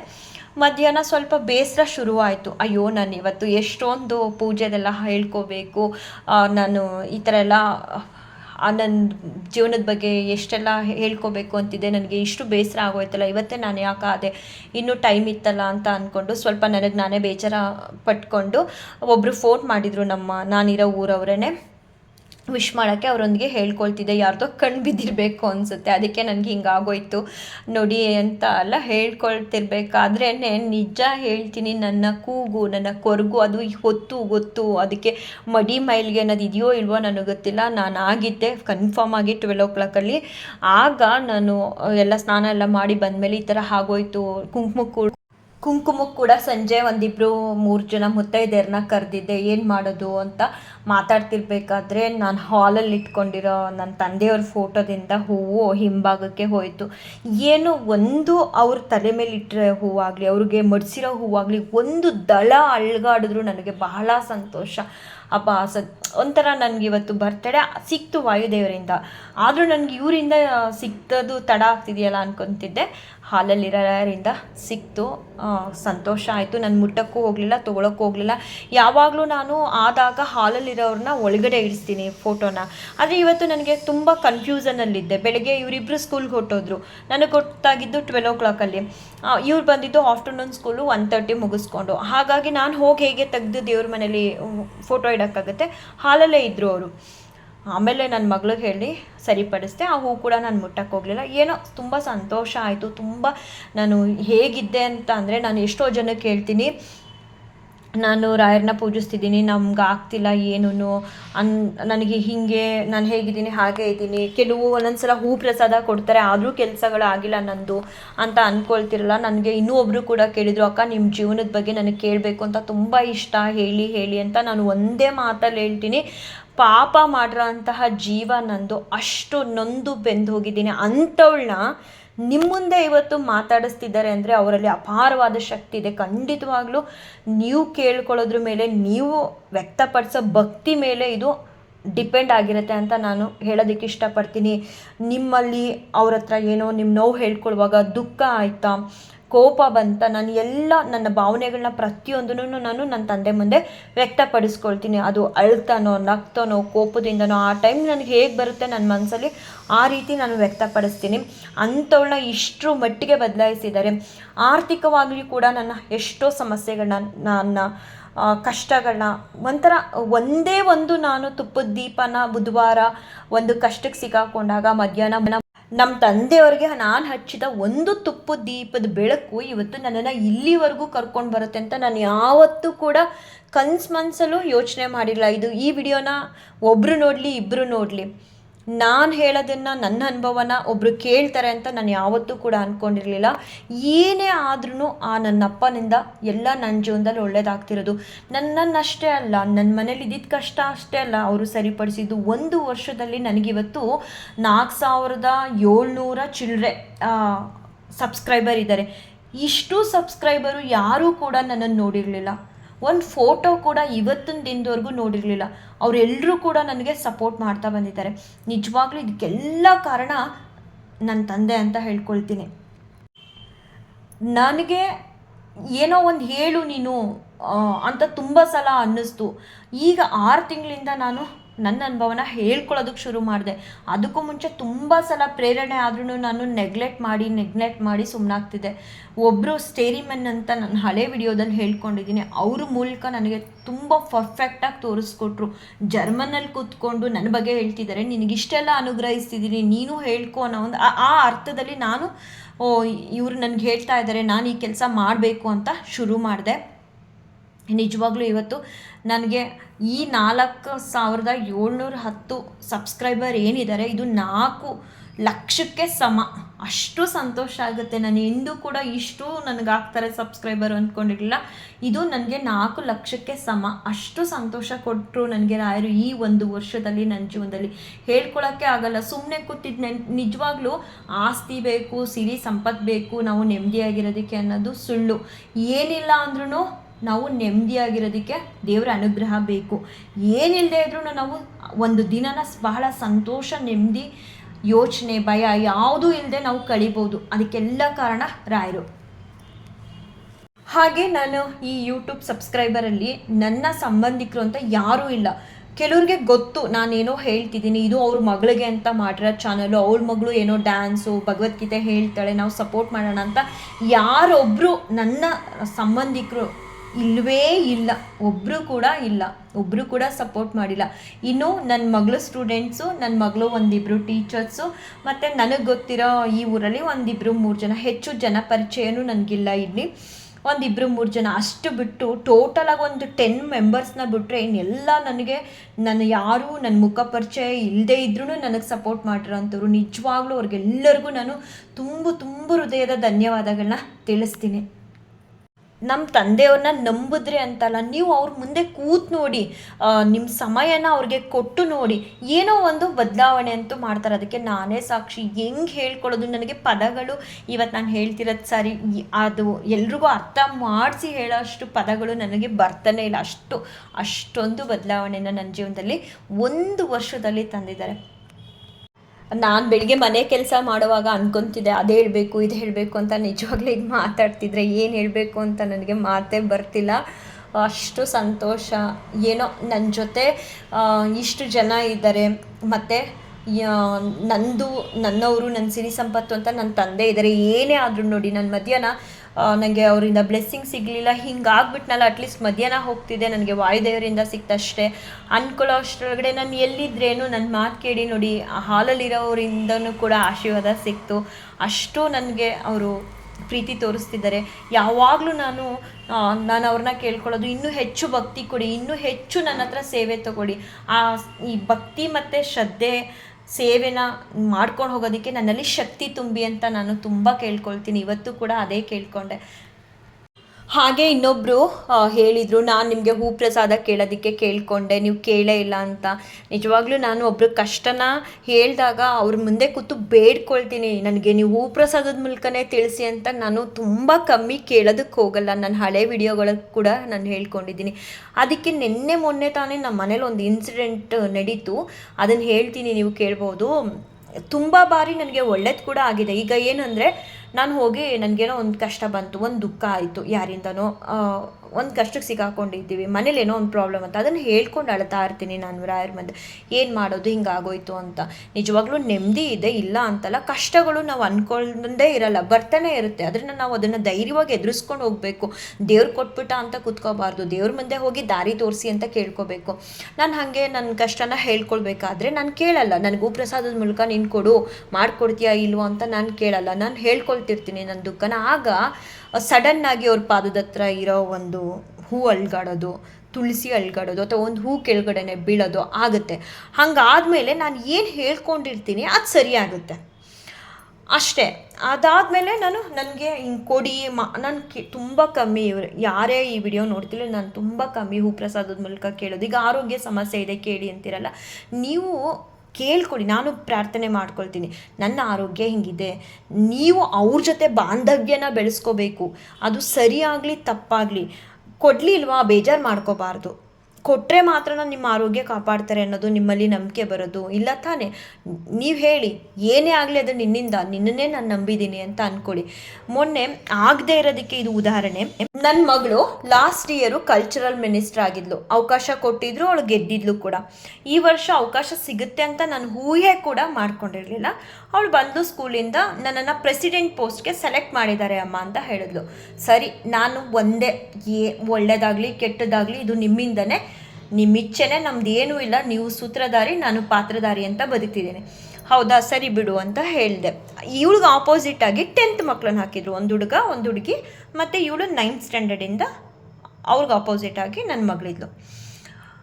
ಮಧ್ಯಾಹ್ನ ಸ್ವಲ್ಪ ಬೇಸರ ಶುರುವಾಯಿತು. ಅಯ್ಯೋ, ನಾನು ಇವತ್ತು ಎಷ್ಟೊಂದು ಪೂಜೆದೆಲ್ಲ ಹೇಳ್ಕೋಬೇಕು. ನಾನು ಈ ಥರ ಎಲ್ಲ ನನ್ನ ಜೀವನದ ಬಗ್ಗೆ ಎಷ್ಟೆಲ್ಲ ಹೇಳ್ಕೋಬೇಕು ಅಂತಿದೆ ನನಗೆ ಇಷ್ಟು ಬೇಸರ ಆಗೋಯ್ತಲ್ಲ, ಇವತ್ತೇ ನಾನು ಯಾಕೆ ಅದೇ ಇನ್ನೂ ಟೈಮ್ ಇತ್ತಲ್ಲ ಅಂತ ಅಂದ್ಕೊಂಡು ಸ್ವಲ್ಪ ನನಗೆ ನಾನೇ ಬೇಜಾರ ಪಟ್ಕೊಂಡು ಒಬ್ಬರು ಫೋನ್ ಮಾಡಿದರು ನಮ್ಮ ನಾನಿರೋ ಊರವರೇ ವಿಶ್ ಮಾಡೋಕ್ಕೆ ಅವರೊಂದಿಗೆ ಹೇಳ್ಕೊಳ್ತಿದ್ದೆ. ಯಾರ್ದೋ ಕಣ್ಣು ಬಿದ್ದಿರಬೇಕು ಅನಿಸುತ್ತೆ. ಅದಕ್ಕೆ ನನಗೆ ಹಿಂಗಾಗೋಯ್ತು ನೋಡಿ ಅಂತ ಎಲ್ಲ ಹೇಳ್ಕೊಳ್ತಿರ್ಬೇಕಾದ್ರೆ ನಿಜ ಹೇಳ್ತೀನಿ. ನನ್ನ ಕೂಗು, ನನ್ನ ಕೊರಗು, ಅದು ಹೊತ್ತು, ಗೊತ್ತು. ಅದಕ್ಕೆ ಮಡಿ ಮೈಲ್ಗೆ ಅನ್ನೋದು ಇದೆಯೋ ಇಲ್ವೋ ನನಗೆ ಗೊತ್ತಿಲ್ಲ. ನಾನು ಆಗಿದ್ದೆ ಕನ್ಫರ್ಮ್ ಆಗಿ ಟ್ವೆಲ್ ಓ ಕ್ಲಾಕಲ್ಲಿ ಆಗ ನಾನು ಎಲ್ಲ ಸ್ನಾನ ಎಲ್ಲ ಮಾಡಿ ಬಂದಮೇಲೆ ಈ ಥರ ಆಗೋಯ್ತು. ಕುಂಕುಮಕ್ಕೂ ಕುಂಕುಮಕ್ಕೆ ಕೂಡ ಸಂಜೆ ಒಂದಿಬ್ಬರು ಮೂರು ಜನ ಮುತ್ತೈದೆಯರನ್ನ ಕರೆದಿದ್ದೆ, ಏನು ಮಾಡೋದು ಅಂತ ಮಾತಾಡ್ತಿರ್ಬೇಕಾದ್ರೆ ನಾನು ಹಾಲಲ್ಲಿ ಇಟ್ಕೊಂಡಿರೋ ನನ್ನ ತಂದೆಯವ್ರ ಫೋಟೋದಿಂದ ಹೂವು ಹಿಂಭಾಗಕ್ಕೆ ಹೋಯಿತು. ಏನು ಒಂದು ಅವ್ರ ತಲೆ ಮೇಲೆ ಇಟ್ಟರೆ ಹೂವಾಗಲಿ, ಅವ್ರಿಗೆ ಮಡಿಸಿರೋ ಹೂವಾಗಲಿ, ಒಂದು ದಳ ಅಳ್ಗಾಡಿದ್ರು ನನಗೆ ಬಹಳ ಸಂತೋಷ. ಹಬ್ಬ ಸ ಒಂಥರ ನನಗೆ ಇವತ್ತು ಬರ್ತಡೇ ಸಿಕ್ತು ವಾಯುದೇವರಿಂದ. ಆದರೂ ನನಗೆ ಇವರಿಂದ ಸಿಕ್ತದು ತಡ ಆಗ್ತಿದೆಯಲ್ಲ ಅನ್ಕೊತಿದ್ದೆ. ಹಾಲಲ್ಲಿರೋರಿಂದ ಸಿಕ್ತು. ಸಂತೋಷ ಆಯಿತು. ನಾನು ಮುಟ್ಟಕ್ಕೂ ಹೋಗಲಿಲ್ಲ, ತೊಗೊಳಕ್ಕೂ ಹೋಗಲಿಲ್ಲ. ಯಾವಾಗಲೂ ನಾನು ಆದಾಗ ಹಾಲಲ್ಲಿರೋರನ್ನ ಒಳಗಡೆ ಇಡಿಸ್ತೀನಿ ಫೋಟೋನ. ಆದರೆ ಇವತ್ತು ನನಗೆ ತುಂಬ ಕನ್ಫ್ಯೂಸನಲ್ಲಿದ್ದೆ ಬೆಳಗ್ಗೆ ಇವರಿಬ್ಬರು ಸ್ಕೂಲ್ಗೆ ಹೊಟ್ಟೋದ್ರು ನನಗೆ ಗೊತ್ತಾಗಿದ್ದು ಟ್ವೆಲ್ ಓ ಕ್ಲಾಕಲ್ಲಿ ಇವ್ರು ಬಂದಿದ್ದು ಆಫ್ಟರ್ನೂನ್ ಸ್ಕೂಲು ಒನ್ ತರ್ಟಿ ಮುಗಿಸ್ಕೊಂಡು. ಹಾಗಾಗಿ ನಾನು ಹೋಗಿ ಹೇಗೆ ತೆಗೆದು ದೇವ್ರ ಮನೇಲಿ ಫೋಟೋ ಇಡೋಕ್ಕಾಗುತ್ತೆ? ಹಾಲಲ್ಲೇ ಇದ್ದರು ಅವರು. ಆಮೇಲೆ ನನ್ನ ಮಗಳಿಗೆ ಹೇಳಿ ಸರಿಪಡಿಸ್ದೆ. ಆ ಹೂ ಕೂಡ ನಾನು ಮುಟ್ಟಕ್ಕೆ ಹೋಗಲಿಲ್ಲ. ಏನೋ ತುಂಬ ಸಂತೋಷ ಆಯಿತು. ತುಂಬ ನಾನು ಹೇಗಿದ್ದೆ ಅಂತ ಅಂದರೆ ನಾನು ಎಷ್ಟೋ ಜನಕ್ಕೆ ಹೇಳ್ತೀನಿ ನಾನು ರಾಯರನ್ನ ಪೂಜಿಸ್ತಿದ್ದೀನಿ, ನಮ್ಗೆ ಆಗ್ತಿಲ್ಲ ಏನೂ ಅನ್, ನನಗೆ ಹೀಗೆ, ನಾನು ಹೇಗಿದ್ದೀನಿ, ಹಾಗೆ ಇದ್ದೀನಿ. ಕೆಲವು ಒಂದೊಂದು ಸಲ ಹೂ ಪ್ರಸಾದ ಕೊಡ್ತಾರೆ, ಆದರೂ ಕೆಲಸಗಳು ಆಗಿಲ್ಲ ನಂದು ಅಂತ ಅಂದ್ಕೊಳ್ತಿರಲ್ಲ ನನಗೆ ಇನ್ನೂ ಒಬ್ಬರು ಕೂಡ ಕೇಳಿದರು, ಅಕ್ಕ ನಿಮ್ಮ ಜೀವನದ ಬಗ್ಗೆ ನನಗೆ ಕೇಳಬೇಕು ಅಂತ ತುಂಬ ಇಷ್ಟ, ಹೇಳಿ ಹೇಳಿ ಅಂತ ನಾನು ಒಂದೇ ಮಾತಲ್ಲಿ ಹೇಳ್ತೀನಿ. ಪಾಪ ಮಾಡಿರೋ ಅಂತಹ ಜೀವ ನಂದು ಅಷ್ಟು ನೊಂದು ಬೆಂದು ಹೋಗಿದ್ದೀನಿ. ಅಂಥವಳನ್ನ ನಿಮ್ಮ ಮುಂದೆ ಇವತ್ತು ಮಾತಾಡಿಸ್ತಿದ್ದಾರೆ ಅಂದರೆ ಅವರಲ್ಲಿ ಅಪಾರವಾದ ಶಕ್ತಿ ಇದೆ. ಖಂಡಿತವಾಗ್ಲೂ ನೀವು ಕೇಳ್ಕೊಳ್ಳೋದ್ರ ಮೇಲೆ, ನೀವು ವ್ಯಕ್ತಪಡಿಸೋ ಭಕ್ತಿ ಮೇಲೆ ಇದು ಡಿಪೆಂಡ್ ಆಗಿರುತ್ತೆ ಅಂತ ನಾನು ಹೇಳೋದಕ್ಕೆ ಇಷ್ಟಪಡ್ತೀನಿ. ನಿಮ್ಮಲ್ಲಿ ಅವ್ರ ಹತ್ರ ಏನೋ ನಿಮ್ಮ ನೋವು ಹೇಳ್ಕೊಳ್ಳುವಾಗ ದುಃಖ ಆಯಿತಾ? ಕೋಪ ಬಂತ, ನಾನು ಎಲ್ಲ ನನ್ನ ಭಾವನೆಗಳನ್ನ ಪ್ರತಿಯೊಂದನ್ನು ನಾನು ನನ್ನ ತಂದೆ ಮುಂದೆ ವ್ಯಕ್ತಪಡಿಸ್ಕೊಳ್ತೀನಿ. ಅದು ಅಳ್ತಾನೋ, ನಗ್ತಾನೋ, ಕೋಪದಿಂದನೋ, ಆ ಟೈಮ್ ನನಗೆ ಹೇಗೆ ಬರುತ್ತೆ ನನ್ನ ಮನಸ್ಸಲ್ಲಿ ಆ ರೀತಿ ನಾನು ವ್ಯಕ್ತಪಡಿಸ್ತೀನಿ. ಅಂಥವಳನ್ನ ಇಷ್ಟರ ಮಟ್ಟಿಗೆ ಬದಲಾಯಿಸಿದ್ದಾರೆ. ಆರ್ಥಿಕವಾಗಿಯೂ ಕೂಡ ನನ್ನ ಎಷ್ಟೋ ಸಮಸ್ಯೆಗಳನ್ನ ನನ್ನ ಕಷ್ಟಗಳನ್ನ ಒಂಥರ ಒಂದೇ ಒಂದು ನಾನು ತುಪ್ಪದ ದೀಪನ ಬುಧವಾರ ಒಂದು ಕಷ್ಟಕ್ಕೆ ಸಿಕ್ಕಾಕೊಂಡಾಗ ಮಧ್ಯಾಹ್ನ ನಮ್ಮ ತಂದೆಯವರಿಗೆ ನಾನು ಹಚ್ಚಿದ ಒಂದು ತುಪ್ಪ ದೀಪದ ಬೆಳಕು ಇವತ್ತು ನನ್ನನ್ನು ಇಲ್ಲಿವರೆಗೂ ಕರ್ಕೊಂಡು ಬರುತ್ತೆ ಅಂತ ನಾನು ಯಾವತ್ತೂ ಕೂಡ ಕನ್ಸು ಮನಸ್ಸಲ್ಲೂ ಯೋಚನೆ ಮಾಡಿಲ್ಲ. ಇದು ಈ ವಿಡಿಯೋನ ಒಬ್ಬರು ನೋಡಲಿ ಇಬ್ಬರು ನೋಡಲಿ. ನಾನು ಹೇಳೋದನ್ನು ನನ್ನ ಅನುಭವನ ಒಬ್ಬರು ಕೇಳ್ತಾರೆ ಅಂತ ನಾನು ಯಾವತ್ತೂ ಕೂಡ ಅಂದ್ಕೊಂಡಿರಲಿಲ್ಲ ಏನೇ ಆದ್ರೂ ಆ ನನ್ನ ಅಪ್ಪನಿಂದ ಎಲ್ಲ ನನ್ನ ಜೀವನದಲ್ಲಿ ಒಳ್ಳೇದಾಗ್ತಿರೋದು. ನನ್ನನ್ನಷ್ಟೇ ಅಲ್ಲ ನನ್ನ ಮನೇಲಿ ಇದ್ದಿದ್ದ ಕಷ್ಟ ಅಷ್ಟೇ ಅಲ್ಲ, ಅವರು ಸರಿಪಡಿಸಿದ್ದು ಒಂದು ವರ್ಷದಲ್ಲಿ ನನಗಿವತ್ತು ನಾಲ್ಕು ಸಾವಿರದ ಏಳ್ನೂರ ಚಿಲ್ಲರೆ ಸಬ್ಸ್ಕ್ರೈಬರ್ ಇದ್ದಾರೆ. ಇಷ್ಟು ಸಬ್ಸ್ಕ್ರೈಬರು ಯಾರೂ ಕೂಡ ನನ್ನನ್ನು ನೋಡಿರಲಿಲ್ಲ. ಒಂದು ಫೋಟೋ ಕೂಡ ಇವತ್ತಿನ ದಿನದವರೆಗೂ ನೋಡಿರಲಿಲ್ಲ. ಅವರೆಲ್ಲರೂ ಕೂಡ ನನಗೆ ಸಪೋರ್ಟ್ ಮಾಡ್ತಾ ಬಂದಿದ್ದಾರೆ. ನಿಜವಾಗ್ಲೂ ಇದಕ್ಕೆಲ್ಲ ಕಾರಣ ನನ್ನ ತಂದೆ ಅಂತ ಹೇಳ್ಕೊಳ್ತೀನಿ. ನನಗೆ ಏನೋ ಒಂದು ಹೇಳು ನೀನು ಅಂತ ತುಂಬ ಸಲ ಅನ್ನಿಸ್ತು. ಈಗ ಆರು ತಿಂಗಳಿಂದ ನಾನು ನನ್ನ ಅನುಭವನ ಹೇಳ್ಕೊಳ್ಳೋದಕ್ಕೆ ಶುರು ಮಾಡಿದೆ. ಅದಕ್ಕೂ ಮುಂಚೆ ತುಂಬ ಸಲ ಪ್ರೇರಣೆ ಆದ್ರೂ ನಾನು ನೆಗ್ಲೆಕ್ಟ್ ಮಾಡಿ ನೆಗ್ಲೆಕ್ಟ್ ಮಾಡಿ ಸುಮ್ಮನಾಗ್ತಿದ್ದೆ ಒಬ್ಬರು ಸ್ಟೇರಿಮೆನ್ ಅಂತ ನಾನು ಹಳೆ ವಿಡಿಯೋದಲ್ಲಿ ಹೇಳ್ಕೊಂಡಿದ್ದೀನಿ. ಅವ್ರ ಮೂಲಕ ನನಗೆ ತುಂಬ ಪರ್ಫೆಕ್ಟಾಗಿ ತೋರಿಸ್ಕೊಟ್ರು. ಜರ್ಮನಲ್ಲಿ ಕೂತ್ಕೊಂಡು ನನ್ನ ಬಗ್ಗೆ ಹೇಳ್ತಿದ್ದಾರೆ. ನಿನಗಿಷ್ಟೆಲ್ಲ ಅನುಗ್ರಹಿಸ್ತಿದ್ದೀನಿ. ನೀನು ಹೇಳ್ಕೊ ಅನ್ನೋ ಒಂದು ಆ ಅರ್ಥದಲ್ಲಿ ನಾನು, ಓ, ಇವರು ನನಗೆ ಹೇಳ್ತಾ ಇದ್ದಾರೆ. ನಾನು ಈ ಕೆಲಸ ಮಾಡಬೇಕು ಅಂತ ಶುರು ಮಾಡಿದೆ. ನಿಜವಾಗ್ಲೂ ಇವತ್ತು ನನಗೆ ಈ ನಾಲ್ಕು ಸಾವಿರದ ಏಳ್ನೂರ ಹತ್ತು ಸಬ್ಸ್ಕ್ರೈಬರ್ ಏನಿದ್ದಾರೆ, ಇದು ನಾಲ್ಕು ಲಕ್ಷಕ್ಕೆ ಸಮ. ಅಷ್ಟು ಸಂತೋಷ ಆಗುತ್ತೆ. ನಾನು ಎಂದೂ ಕೂಡ ಇಷ್ಟು ನನಗಾಗ್ತಾರೆ ಸಬ್ಸ್ಕ್ರೈಬರ್ ಅಂದ್ಕೊಂಡಿರಲಿಲ್ಲ. ಇದು ನನಗೆ ನಾಲ್ಕು ಲಕ್ಷಕ್ಕೆ ಸಮ. ಅಷ್ಟು ಸಂತೋಷ ಕೊಟ್ಟರು ನನಗೆ ರಾಯರು ಈ ಒಂದು ವರ್ಷದಲ್ಲಿ ನನ್ನ ಜೀವನದಲ್ಲಿ. ಹೇಳ್ಕೊಳ್ಳೋಕ್ಕೆ ಆಗಲ್ಲ. ಸುಮ್ಮನೆ ಕೂತಿದ್ದು ನೆನ್, ನಿಜವಾಗ್ಲೂ ಆಸ್ತಿ ಬೇಕು, ಸಿರಿ ಸಂಪತ್ತು ಬೇಕು, ನಾವು ನೆಮ್ಮದಿಯಾಗಿರೋದಕ್ಕೆ ಅನ್ನೋದು ಸುಳ್ಳು. ಏನಿಲ್ಲ ಅಂದ್ರೂ ನಾವು ನೆಮ್ಮದಿಯಾಗಿರೋದಕ್ಕೆ ದೇವರ ಅನುಗ್ರಹ ಬೇಕು. ಏನಿಲ್ಲದೆ ಇದ್ರೂ ನಾವು ಒಂದು ದಿನನ ಬಹಳ ಸಂತೋಷ, ನೆಮ್ಮದಿ, ಯೋಚನೆ, ಭಯ ಯಾವುದೂ ಇಲ್ಲದೆ ನಾವು ಕಳಿಬೋದು. ಅದಕ್ಕೆಲ್ಲ ಕಾರಣ ರಾಯರು. ಹಾಗೆ ನಾನು ಈ ಯೂಟ್ಯೂಬ್ ಸಬ್ಸ್ಕ್ರೈಬರಲ್ಲಿ ನನ್ನ ಸಂಬಂಧಿಕರು ಅಂತ ಯಾರೂ ಇಲ್ಲ. ಕೆಲವ್ರಿಗೆ ಗೊತ್ತು, ನಾನೇನೋ ಹೇಳ್ತಿದ್ದೀನಿ, ಇದು ಅವ್ರ ಮಗಳಿಗೆ ಅಂತ ಮಾಡಿರೋ ಚಾನಲು, ಅವ್ಳ ಮಗಳು ಏನೋ ಡ್ಯಾನ್ಸು, ಭಗವದ್ಗೀತೆ ಹೇಳ್ತಾಳೆ, ನಾವು ಸಪೋರ್ಟ್ ಮಾಡೋಣ ಅಂತ ಯಾರೊಬ್ಬರು ನನ್ನ ಸಂಬಂಧಿಕರು ಇಲ್ಲವೇ ಇಲ್ಲ. ಒಬ್ಬರು ಕೂಡ ಇಲ್ಲ. ಒಬ್ಬರು ಕೂಡ ಸಪೋರ್ಟ್ ಮಾಡಿಲ್ಲ. ಇನ್ನು ನನ್ನ ಮಗಳು ಸ್ಟೂಡೆಂಟ್ಸು ನನ್ನ ಮಗಳು ಒಂದಿಬ್ಬರು ಟೀಚರ್ಸು ಮತ್ತು ನನಗೆ ಗೊತ್ತಿರೋ ಈ ಊರಲ್ಲಿ ಒಂದಿಬ್ಬರು ಮೂರು ಜನ, ಹೆಚ್ಚು ಜನ ಪರಿಚಯನೂ ನನಗಿಲ್ಲ ಇಲ್ಲಿ. ಒಂದಿಬ್ಬರು ಮೂರು ಜನ ಅಷ್ಟು ಬಿಟ್ಟು ಟೋಟಲಾಗಿ ಒಂದು ಟೆನ್ ಮೆಂಬರ್ಸ್ನ ಬಿಟ್ಟರೆ ಇನ್ನೆಲ್ಲ ನನಗೆ ನನ್ನ ಯಾರು ನನ್ನ ಮುಖ ಪರಿಚಯ ಇಲ್ಲದೇ ಇದ್ರೂ ನನಗೆ ಸಪೋರ್ಟ್ ಮಾಡಿರೋಂಥವ್ರು. ನಿಜವಾಗ್ಲೂ ಅವ್ರಿಗೆಲ್ಲರಿಗೂ ನಾನು ತುಂಬ ತುಂಬ ಹೃದಯದ ಧನ್ಯವಾದಗಳನ್ನ ತಿಳಿಸ್ತೀನಿ. ನಮ್ಮ ತಂದೆಯವ್ರನ್ನ ನಂಬಿದ್ರೆ ಅಂತಲ್ಲ, ನೀವು ಅವ್ರ ಮುಂದೆ ಕೂತ್ ನೋಡಿ ನಿಮ್ಮ ಸಮಯನ ಅವ್ರಿಗೆ ಕೊಟ್ಟು ನೋಡಿ, ಏನೋ ಒಂದು ಬದಲಾವಣೆ ಅಂತೂ ಮಾಡ್ತಾರೆ. ಅದಕ್ಕೆ ನಾನೇ ಸಾಕ್ಷಿ. ಹೆಂಗೆ ಹೇಳ್ಕೊಳ್ಳೋದು? ನನಗೆ ಪದಗಳು ಇವತ್ತು ನಾನು ಹೇಳ್ತಿರೋದು ಸರಿ ಅದು ಎಲ್ರಿಗೂ ಅರ್ಥ ಮಾಡಿಸಿ ಹೇಳೋ ಅಷ್ಟು ಪದಗಳು ನನಗೆ ಬರ್ತಾನೆ ಇಲ್ಲ. ಅಷ್ಟು, ಅಷ್ಟೊಂದು ಬದಲಾವಣೆಯನ್ನು ನನ್ನ ಜೀವನದಲ್ಲಿ ಒಂದು ವರ್ಷದಲ್ಲಿ ತಂದಿದ್ದಾರೆ. ನಾನು ಬೆಳಿಗ್ಗೆ ಮನೆ ಕೆಲಸ ಮಾಡುವಾಗ ಅನ್ಕೊಂತಿದ್ದೆ, ಅದು ಹೇಳಬೇಕು, ಇದು ಹೇಳಬೇಕು ಅಂತ ನಿಜವಾಗ್ಲೂ ಈಗ ಮಾತಾಡ್ತಿದ್ರೆ ಏನು ಹೇಳಬೇಕು ಅಂತ ನನಗೆ ಮಾತೇ ಬರ್ತಿಲ್ಲ. ಅಷ್ಟು ಸಂತೋಷ. ಏನೋ ನನ್ನ ಜೊತೆ ಇಷ್ಟು ಜನ ಇದ್ದಾರೆ. ಮತ್ತು ನಂದು, ನನ್ನವರು ನನ್ನ ಸಿರಿ ಸಂಪತ್ತು ಅಂತ ನನ್ನ ತಂದೆ ಇದ್ದಾರೆ ಏನೇ ಆದರೂ ನೋಡಿ ನನ್ನ ಮಧ್ಯಾಹ್ನ ನನಗೆ ಅವರಿಂದ ಬ್ಲೆಸ್ಸಿಂಗ್ ಸಿಗಲಿಲ್ಲ. ಹಿಂಗಾಗ್ಬಿಟ್ನಲ್ಲ ಅಟ್ಲೀಸ್ಟ್ ಮಧ್ಯಾಹ್ನ ಹೋಗ್ತಿದ್ದೆ. ನನಗೆ ವಾಯುದೇವರಿಂದ ಸಿಕ್ತಷ್ಟೇ. ಅನ್ಕೊಳ್ಳೋ ಅಷ್ಟರೊಳಗಡೆ ನಾನು ಎಲ್ಲಿದ್ರೇನು ನನ್ನ ಮಾತು ಕೇಳಿ ನೋಡಿ ಹಾಲಲ್ಲಿರೋರಿಂದನೂ ಕೂಡ ಆಶೀರ್ವಾದ ಸಿಕ್ತು. ಅಷ್ಟು ನನಗೆ ಅವರು ಪ್ರೀತಿ ತೋರಿಸ್ತಿದ್ದಾರೆ. ಯಾವಾಗಲೂ ನಾನು ನಾನು ಅವ್ರನ್ನ ಕೇಳ್ಕೊಳ್ಳೋದು. ಇನ್ನೂ ಹೆಚ್ಚು ಭಕ್ತಿ ಕೊಡಿ. ಇನ್ನೂ ಹೆಚ್ಚು ನನ್ನ ಹತ್ರ ಸೇವೆ ತಗೊಳ್ಳಿ. ಆ, ಈ ಭಕ್ತಿ ಮತ್ತು ಶ್ರದ್ಧೆ ಸೇವೆನ ಮಾಡ್ಕೊಂಡು ಹೋಗೋದಕ್ಕೆ ನನ್ನಲ್ಲಿ ಶಕ್ತಿ ತುಂಬಿ ಅಂತ ನಾನು ತುಂಬ ಕೇಳ್ಕೊಳ್ತೀನಿ. ಇವತ್ತು ಕೂಡ ಅದೇ ಕೇಳ್ಕೊಂಡೆ. ಹಾಗೆ ಇನ್ನೊಬ್ಬರು ಹೇಳಿದರು, ನಾನು ನಿಮಗೆ ಹೂ ಪ್ರಸಾದ ಕೇಳೋದಕ್ಕೆ ಕೇಳಿಕೊಂಡೆ, ನೀವು ಕೇಳೇ ಇಲ್ಲ ಅಂತ. ನಿಜವಾಗ್ಲೂ ನಾನು ಒಬ್ರ ಕಷ್ಟನ ಹೇಳಿದಾಗ ಅವ್ರ ಮುಂದೆ ಕೂತು ಬೇಡ್ಕೊಳ್ತೀನಿ. ನನಗೆ ನೀವು ಹೂ ಪ್ರಸಾದದ ಮೂಲಕನೇ ತಿಳಿಸಿ ಅಂತ ನಾನು ತುಂಬ ಕಮ್ಮಿ ಕೇಳೋದಕ್ಕೆ ಹೋಗಲ್ಲ. ನನ್ನ ಹಳೆ ವಿಡಿಯೋಗಳಿಗೆ ಕೂಡ ನಾನು ಹೇಳ್ಕೊಂಡಿದ್ದೀನಿ. ಅದಕ್ಕೆ ನಿನ್ನೆ ಮೊನ್ನೆ ತಾನೇ ನಮ್ಮ ಮನೇಲಿ ಒಂದು ಇನ್ಸಿಡೆಂಟ್ ನಡೀತು. ಅದನ್ನು ಹೇಳ್ತೀನಿ, ನೀವು ಕೇಳ್ಬೋದು. ತುಂಬ ಬಾರಿ ನನಗೆ ಒಳ್ಳೇದು ಕೂಡ ಆಗಿದೆ. ಈಗ ಏನಂದರೆ ನಾನು ಹೋಗಿ ನನಗೇನೋ ಒಂದು ಕಷ್ಟ ಬಂತು, ಒಂದು ದುಃಖ ಆಯಿತು ಯಾರಿಂದನೋ ಒಂದು ಕಷ್ಟಕ್ಕೆ ಸಿಕ್ಕಾಕೊಂಡಿದ್ದೀವಿ ಮನೇಲಿ ಏನೋ ಒಂದು ಪ್ರಾಬ್ಲಮ್ ಅಂತ ಅದನ್ನು ಹೇಳ್ಕೊಂಡು ಅಳ್ತಾ ಇರ್ತೀನಿ ನಾನು ರಾಯರ ಮುಂದೆ ಏನು ಮಾಡೋದು ಹಿಂಗಾಗೋಯ್ತು ಅಂತ. ನಿಜವಾಗ್ಲೂ ನೆಮ್ಮದಿ ಇದೆ, ಇಲ್ಲ ಅಂತಲ್ಲ, ಕಷ್ಟಗಳು ನಾವು ಅಂದ್ಕೊಂಡೇ ಇರಲ್ಲ, ಬರ್ತಾನೆ ಇರುತ್ತೆ. ಅದನ್ನು ನಾವು ಅದನ್ನು ಧೈರ್ಯವಾಗಿ ಎದುರಿಸ್ಕೊಂಡು ಹೋಗಬೇಕು. ದೇವ್ರು ಕೊಟ್ಬಿಟ್ಟ ಅಂತ ಕೂತ್ಕೋಬಾರ್ದು, ದೇವ್ರ ಮುಂದೆ ಹೋಗಿ ದಾರಿ ತೋರಿಸಿ ಅಂತ ಕೇಳ್ಕೋಬೇಕು. ನಾನು ಹಾಗೆ ನನ್ನ ಕಷ್ಟನ ಹೇಳ್ಕೊಳ್ಬೇಕಾದ್ರೆ ನಾನು ಕೇಳಲ್ಲ. ನನಗೂ ಪ್ರಸಾದದ ಮೂಲಕ ನೀನು ಕೊಡು, ಮಾಡ್ಕೊಡ್ತೀಯಾ ಇಲ್ವೋ ಅಂತ ನಾನು ಕೇಳಲ್ಲ. ನಾನು ಹೇಳ್ಕೊಳ್ತಿರ್ತೀನಿ ನನ್ನ ದುಃಖನ. ಆಗ ಸಡನ್ನಾಗಿ ಅವ್ರ ಪಾದದ ಹತ್ರ ಇರೋ ಒಂದು ಹೂ ಅಳ್ಗಾಡೋದು ತುಳಸಿ ಅಳ್ಗಾಡೋದು ಅಥವಾ ಒಂದು ಹೂ ಕೆಳಗಡೆನೆ ಬೀಳೋದು ಆಗುತ್ತೆ. ಹಂಗಾದ್ಮೇಲೆ ನಾನು ಏನು ಹೇಳ್ಕೊಂಡಿರ್ತೀನಿ ಅದು ಸರಿಯಾಗುತ್ತೆ ಅಷ್ಟೇ. ಅದಾದಮೇಲೆ ನಾನು ನನಗೆ ಹಿಂಗೆ ಕೊಡಿ, ಮಾ, ನಾನು ತುಂಬ ಕಮ್ಮಿ ಯಾರೇ ಈ ವಿಡಿಯೋ ನೋಡ್ತಿಲ್ಲ ನಾನು ತುಂಬ ಕಮ್ಮಿ ಹೂ ಪ್ರಸಾದದ ಮೂಲಕ ಕೇಳೋದು. ಈಗ ಆರೋಗ್ಯ ಸಮಸ್ಯೆ ಇದೆ ಕೇಳಿ ಅಂತಿರಲ್ಲ, ನೀವು ಕೇಳ್ಕೊಡಿ, ನಾನು ಪ್ರಾರ್ಥನೆ ಮಾಡ್ಕೊಳ್ತೀನಿ. ನನ್ನ ಆರೋಗ್ಯ ಹಿಂಗಿದೆ. ನೀವು ಅವ್ರ ಜೊತೆ ಬಾಂಧವ್ಯನ ಬೆಳೆಸ್ಕೋಬೇಕು. ಅದು ಸರಿಯಾಗಲಿ, ತಪ್ಪಾಗಲಿ. ಕೊಡಲಿಲ್ವಾ ಬೇಜಾರು ಮಾಡ್ಕೋಬಾರ್ದು. ಕೊಟ್ಟರೆ ಮಾತ್ರ ನಿಮ್ಮ ಆರೋಗ್ಯ ಕಾಪಾಡ್ತಾರೆ ಅನ್ನೋದು ನಿಮ್ಮಲ್ಲಿ ನಂಬಿಕೆ ಬರೋದು. ಇಲ್ಲ ತಾನೇ? ನೀವು ಹೇಳಿ, ಏನೇ ಆಗಲಿ ಅದು ನಿನ್ನಿಂದ, ನಿನ್ನನ್ನೇ ನಾನು ನಂಬಿದ್ದೀನಿ ಅಂತ ಅಂದ್ಕೊಳ್ಳಿ ಮೊನ್ನೆ ಆಗದೆ ಇರೋದಕ್ಕೆ ಇದು ಉದಾಹರಣೆ. ನನ್ನ ಮಗಳು ಲಾಸ್ಟ್ ಇಯರು ಕಲ್ಚರಲ್ ಮಿನಿಸ್ಟರ್ ಆಗಿದ್ಲು. ಅವಕಾಶ ಕೊಟ್ಟಿದ್ರು, ಅವಳು ಗೆದ್ದಿದ್ಲು ಕೂಡ. ಈ ವರ್ಷ ಅವಕಾಶ ಸಿಗುತ್ತೆ ಅಂತ ನಾನು ಊಹೆ ಕೂಡ ಮಾಡ್ಕೊಂಡಿರಲಿಲ್ಲ. ಅವಳು ಬಂದು ಸ್ಕೂಲಿಂದ ನನ್ನನ್ನು ಪ್ರೆಸಿಡೆಂಟ್ ಪೋಸ್ಟ್ಗೆ ಸೆಲೆಕ್ಟ್ ಮಾಡಿದ್ದಾರೆ ಅಮ್ಮ ಅಂತ ಹೇಳಿದ್ಲು. ಸರಿ, ನಾನು ಒಂದೇ, ಏ, ಒಳ್ಳೇದಾಗಲಿ, ಕೆಟ್ಟದಾಗಲಿ, ಇದು ನಿಮ್ಮಿಂದನೇ. ನಿಮ್ಮ ಇಚ್ಛೆನೇ ನಮ್ದು ಏನೂ ಇಲ್ಲ, ನೀವು ಸೂತ್ರಧಾರಿ, ನಾನು ಪಾತ್ರಧಾರಿ ಅಂತ ಬದುಕ್ತಿದ್ದೀನಿ. ಹೌದಾ, ಸರಿ ಬಿಡು ಅಂತ ಹೇಳಿದೆ. ಇವಳಿಗೆ ಆಪೋಸಿಟ್ ಆಗಿ ಟೆಂತ್ ಮಕ್ಕಳನ್ನ ಹಾಕಿದ್ರು, ಒಂದು ಹುಡುಗ, ಒಂದು ಹುಡುಗಿ, ಮತ್ತು ಇವಳು ನೈನ್ತ್ ಸ್ಟ್ಯಾಂಡರ್ಡಿಂದ ಅವ್ರಿಗೆ ಆಪೋಸಿಟ್ ಆಗಿ ನನ್ನ ಮಗಳಿದ್ಲು.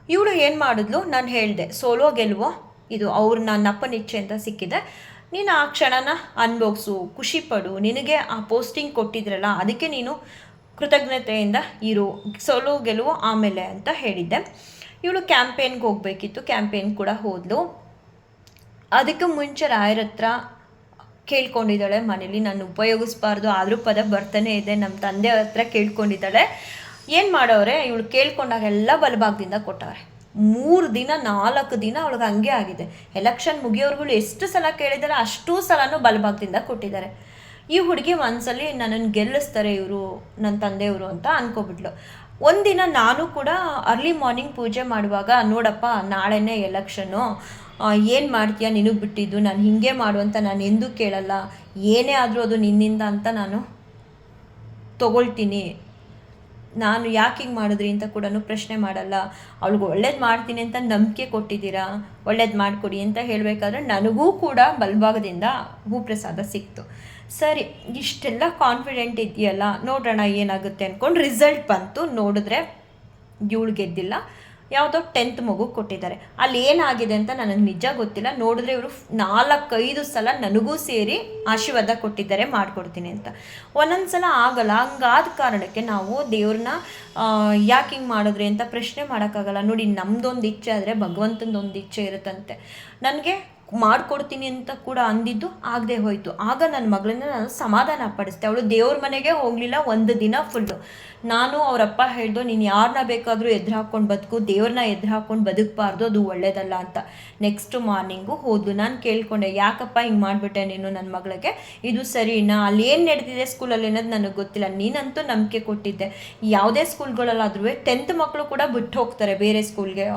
ಇವಳು ಏನು ಮಾಡಿದ್ಲು, ನಾನು ಹೇಳಿದೆ ಸೋಲೋ ಗೆಲುವೋ, ಇದು ಅವ್ರು ನನ್ನ ಅಪ್ಪನ ಇಚ್ಛೆ ಅಂತ ಸಿಕ್ಕಿದೆ. ನೀನು ಆ ಕ್ಷಣನ ಅನ್ಭೋಗಿಸು ಖುಷಿಪಡು. ನಿನಗೆ ಆ ಪೋಸ್ಟಿಂಗ್ ಕೊಟ್ಟಿದ್ರಲ್ಲ, ಅದಕ್ಕೆ ನೀನು ಕೃತಜ್ಞತೆಯಿಂದ ಇರು, ಸೋಲು, ಗೆಲುವು ಆಮೇಲೆ ಅಂತ ಹೇಳಿದ್ದೆ. ಇವಳು ಕ್ಯಾಂಪೇನ್ಗೆ ಹೋಗಬೇಕಿತ್ತು ಕ್ಯಾಂಪೇನ್ ಕೂಡ ಹೋದ್ಲು. ಅದಕ್ಕೆ ಮುಂಚೆ ರಾಯರ ಹತ್ರ ಕೇಳ್ಕೊಂಡಿದ್ದಾಳೆ ಮನೇಲಿ, ನಾನು ಉಪಯೋಗಿಸ್ಬಾರ್ದು, ಆದರೂ ಪದ ಬರ್ತಾನೆ ಇದೆ ನಮ್ಮ ತಂದೆ ಹತ್ರ ಕೇಳ್ಕೊಂಡಿದ್ದಾಳೆ. ಏನು ಮಾಡೋರೆ, ಇವಳು ಕೇಳ್ಕೊಂಡಾಗೆಲ್ಲ ಬಲಭಾಗದಿಂದ ಕೊಟ್ಟವ್ರೆ. ಮೂರು ದಿನ, ನಾಲ್ಕು ದಿನ ಅವಳಿಗೆ ಹಂಗೆ ಆಗಿದೆ. ಎಲೆಕ್ಷನ್ ಮುಗಿಯೋರ್ಗಳು ಎಷ್ಟು ಸಲ ಕೇಳಿದ್ದಾರೆ ಅಷ್ಟೂ ಸಲನೂ ಬಲಭಾಗದಿಂದ ಕೊಟ್ಟಿದ್ದಾರೆ. ಈ ಹುಡುಗಿ ಒಂದ್ಸಲಿ ನನ್ನನ್ನು ಗೆಲ್ಲಿಸ್ತಾರೆ ಇವರು ನನ್ನ ತಂದೆಯವರು ಅಂತ ಅಂದ್ಕೊಬಿಟ್ಲು ಒಂದಿನ ನಾನು ಕೂಡ ಅರ್ಲಿ ಮಾರ್ನಿಂಗ್ ಪೂಜೆ ಮಾಡುವಾಗ, ನೋಡಪ್ಪ, ನಾಳೆನೇ ಎಲೆಕ್ಷನ್ನು ಏನು ಮಾಡ್ತೀಯ, ನಿನಗೆ ಬಿಟ್ಟಿದ್ದು, ನಾನು ಹೀಗೆ ಮಾಡು ಅಂತ ನಾನು ಎಂದೂ ಕೇಳಲ್ಲ. ಏನೇ ಆದರೂ ಅದು ನಿನ್ನಿಂದ ಅಂತ ನಾನು ತಗೊಳ್ತೀನಿ. ನಾನು ಯಾಕೆ ಹಿಂಗೆ ಮಾಡಿದ್ರಿ ಅಂತ ಕೂಡ ಪ್ರಶ್ನೆ ಮಾಡಲ್ಲ. ಅವ್ಳಿಗೆ ಒಳ್ಳೇದು ಮಾಡ್ತೀನಿ ಅಂತ ನಂಬಿಕೆ ಕೊಟ್ಟಿದ್ದೀರಾ? ಒಳ್ಳೇದು ಮಾಡಿಕೊಡಿ ಅಂತ ಹೇಳಬೇಕಾದ್ರೆ ನನಗೂ ಕೂಡ ಬಲಭಾಗದಿಂದ ಹೂಪ್ರಸಾದ ಸಿಕ್ತು. ಸರಿ, ಇಷ್ಟೆಲ್ಲ ಕಾನ್ಫಿಡೆಂಟ್ ಇದೆಯಲ್ಲ ನೋಡೋಣ ಏನಾಗುತ್ತೆ ಅಂದ್ಕೊಂಡು ರಿಸಲ್ಟ್ ಬಂತು. ನೋಡಿದ್ರೆ ಇವಳು ಗೆದ್ದಿಲ್ಲ. ಯಾವುದೋ ಟೆಂತ್ ಮಗು ಕೊಟ್ಟಿದ್ದಾರೆ. ಅಲ್ಲಿ ಏನಾಗಿದೆ ಅಂತ ನನಗೆ ನಿಜ ಗೊತ್ತಿಲ್ಲ. ನೋಡಿದ್ರೆ ಇವರು ನಾಲ್ಕೈದು ಸಲ ನನಗೂ ಸೇರಿ ಆಶೀರ್ವಾದ ಕೊಟ್ಟಿದ್ದಾರೆ, ಮಾಡಿಕೊಡ್ತೀನಿ ಅಂತ. ಒಂದೊಂದು ಸಲ ಆಗಲ್ಲ. ಹಂಗಾದ ಕಾರಣಕ್ಕೆ ನಾವು ದೇವ್ರನ್ನ ಯಾಕೆ ಹಿಂಗೆ ಮಾಡಿದ್ರಿ ಅಂತ ಪ್ರಶ್ನೆ ಮಾಡೋಕ್ಕಾಗಲ್ಲ. ನೋಡಿ, ನಮ್ದೊಂದು ಇಚ್ಛೆ ಆದರೆ ಭಗವಂತನದೊಂದು ಇಚ್ಛೆ ಇರುತ್ತಂತೆ. ನನಗೆ ಮಾಡ್ಕೊಡ್ತೀನಿ ಅಂತ ಕೂಡ ಅಂದಿದ್ದು ಆಗದೆ ಹೋಯಿತು. ಆಗ ನನ್ನ ಮಗಳನ್ನ ನಾನು ಸಮಾಧಾನ ಪಡಿಸ್ದೆ. ಅವಳು ದೇವ್ರ ಮನೆಗೆ ಹೋಗಲಿಲ್ಲ, ಒಂದು ದಿನ ಫುಲ್ಲು ನಾನು ಅವರಪ್ಪ ಹೇಳ್ದು, ನೀನು ಯಾರನ್ನ ಬೇಕಾದರೂ ಎದುರು ಹಾಕ್ಕೊಂಡು ಬದುಕು, ದೇವ್ರನ್ನ ಎದುರು ಹಾಕ್ಕೊಂಡು ಬದುಕಬಾರ್ದು, ಅದು ಒಳ್ಳೇದಲ್ಲ ಅಂತ. ನೆಕ್ಸ್ಟ್ ಮಾರ್ನಿಂಗು ಹೋದ್ಲು. ನಾನು ಕೇಳ್ಕೊಂಡೆ, ಯಾಕಪ್ಪ ಹಿಂಗೆ ಮಾಡಿಬಿಟ್ಟೆ ನೀನು ನನ್ನ ಮಗಳಿಗೆ? ಇದು ಸರಿನಾ ಅಲ್ಲಿ ಏನು ನಡೆದಿದೆ ಸ್ಕೂಲಲ್ಲಿ ಅನ್ನೋದು ನನಗೆ ಗೊತ್ತಿಲ್ಲ. ನೀನಂತೂ ನಂಬಿಕೆ ಕೊಟ್ಟಿದ್ದೆ. ಯಾವುದೇ ಸ್ಕೂಲ್ಗಳಲ್ಲಾದ್ರೂ ಟೆಂತ್ ಮಕ್ಕಳು ಕೂಡ ಬಿಟ್ಟು ಹೋಗ್ತಾರೆ ಬೇರೆ ಸ್ಕೂಲ್ಗೆ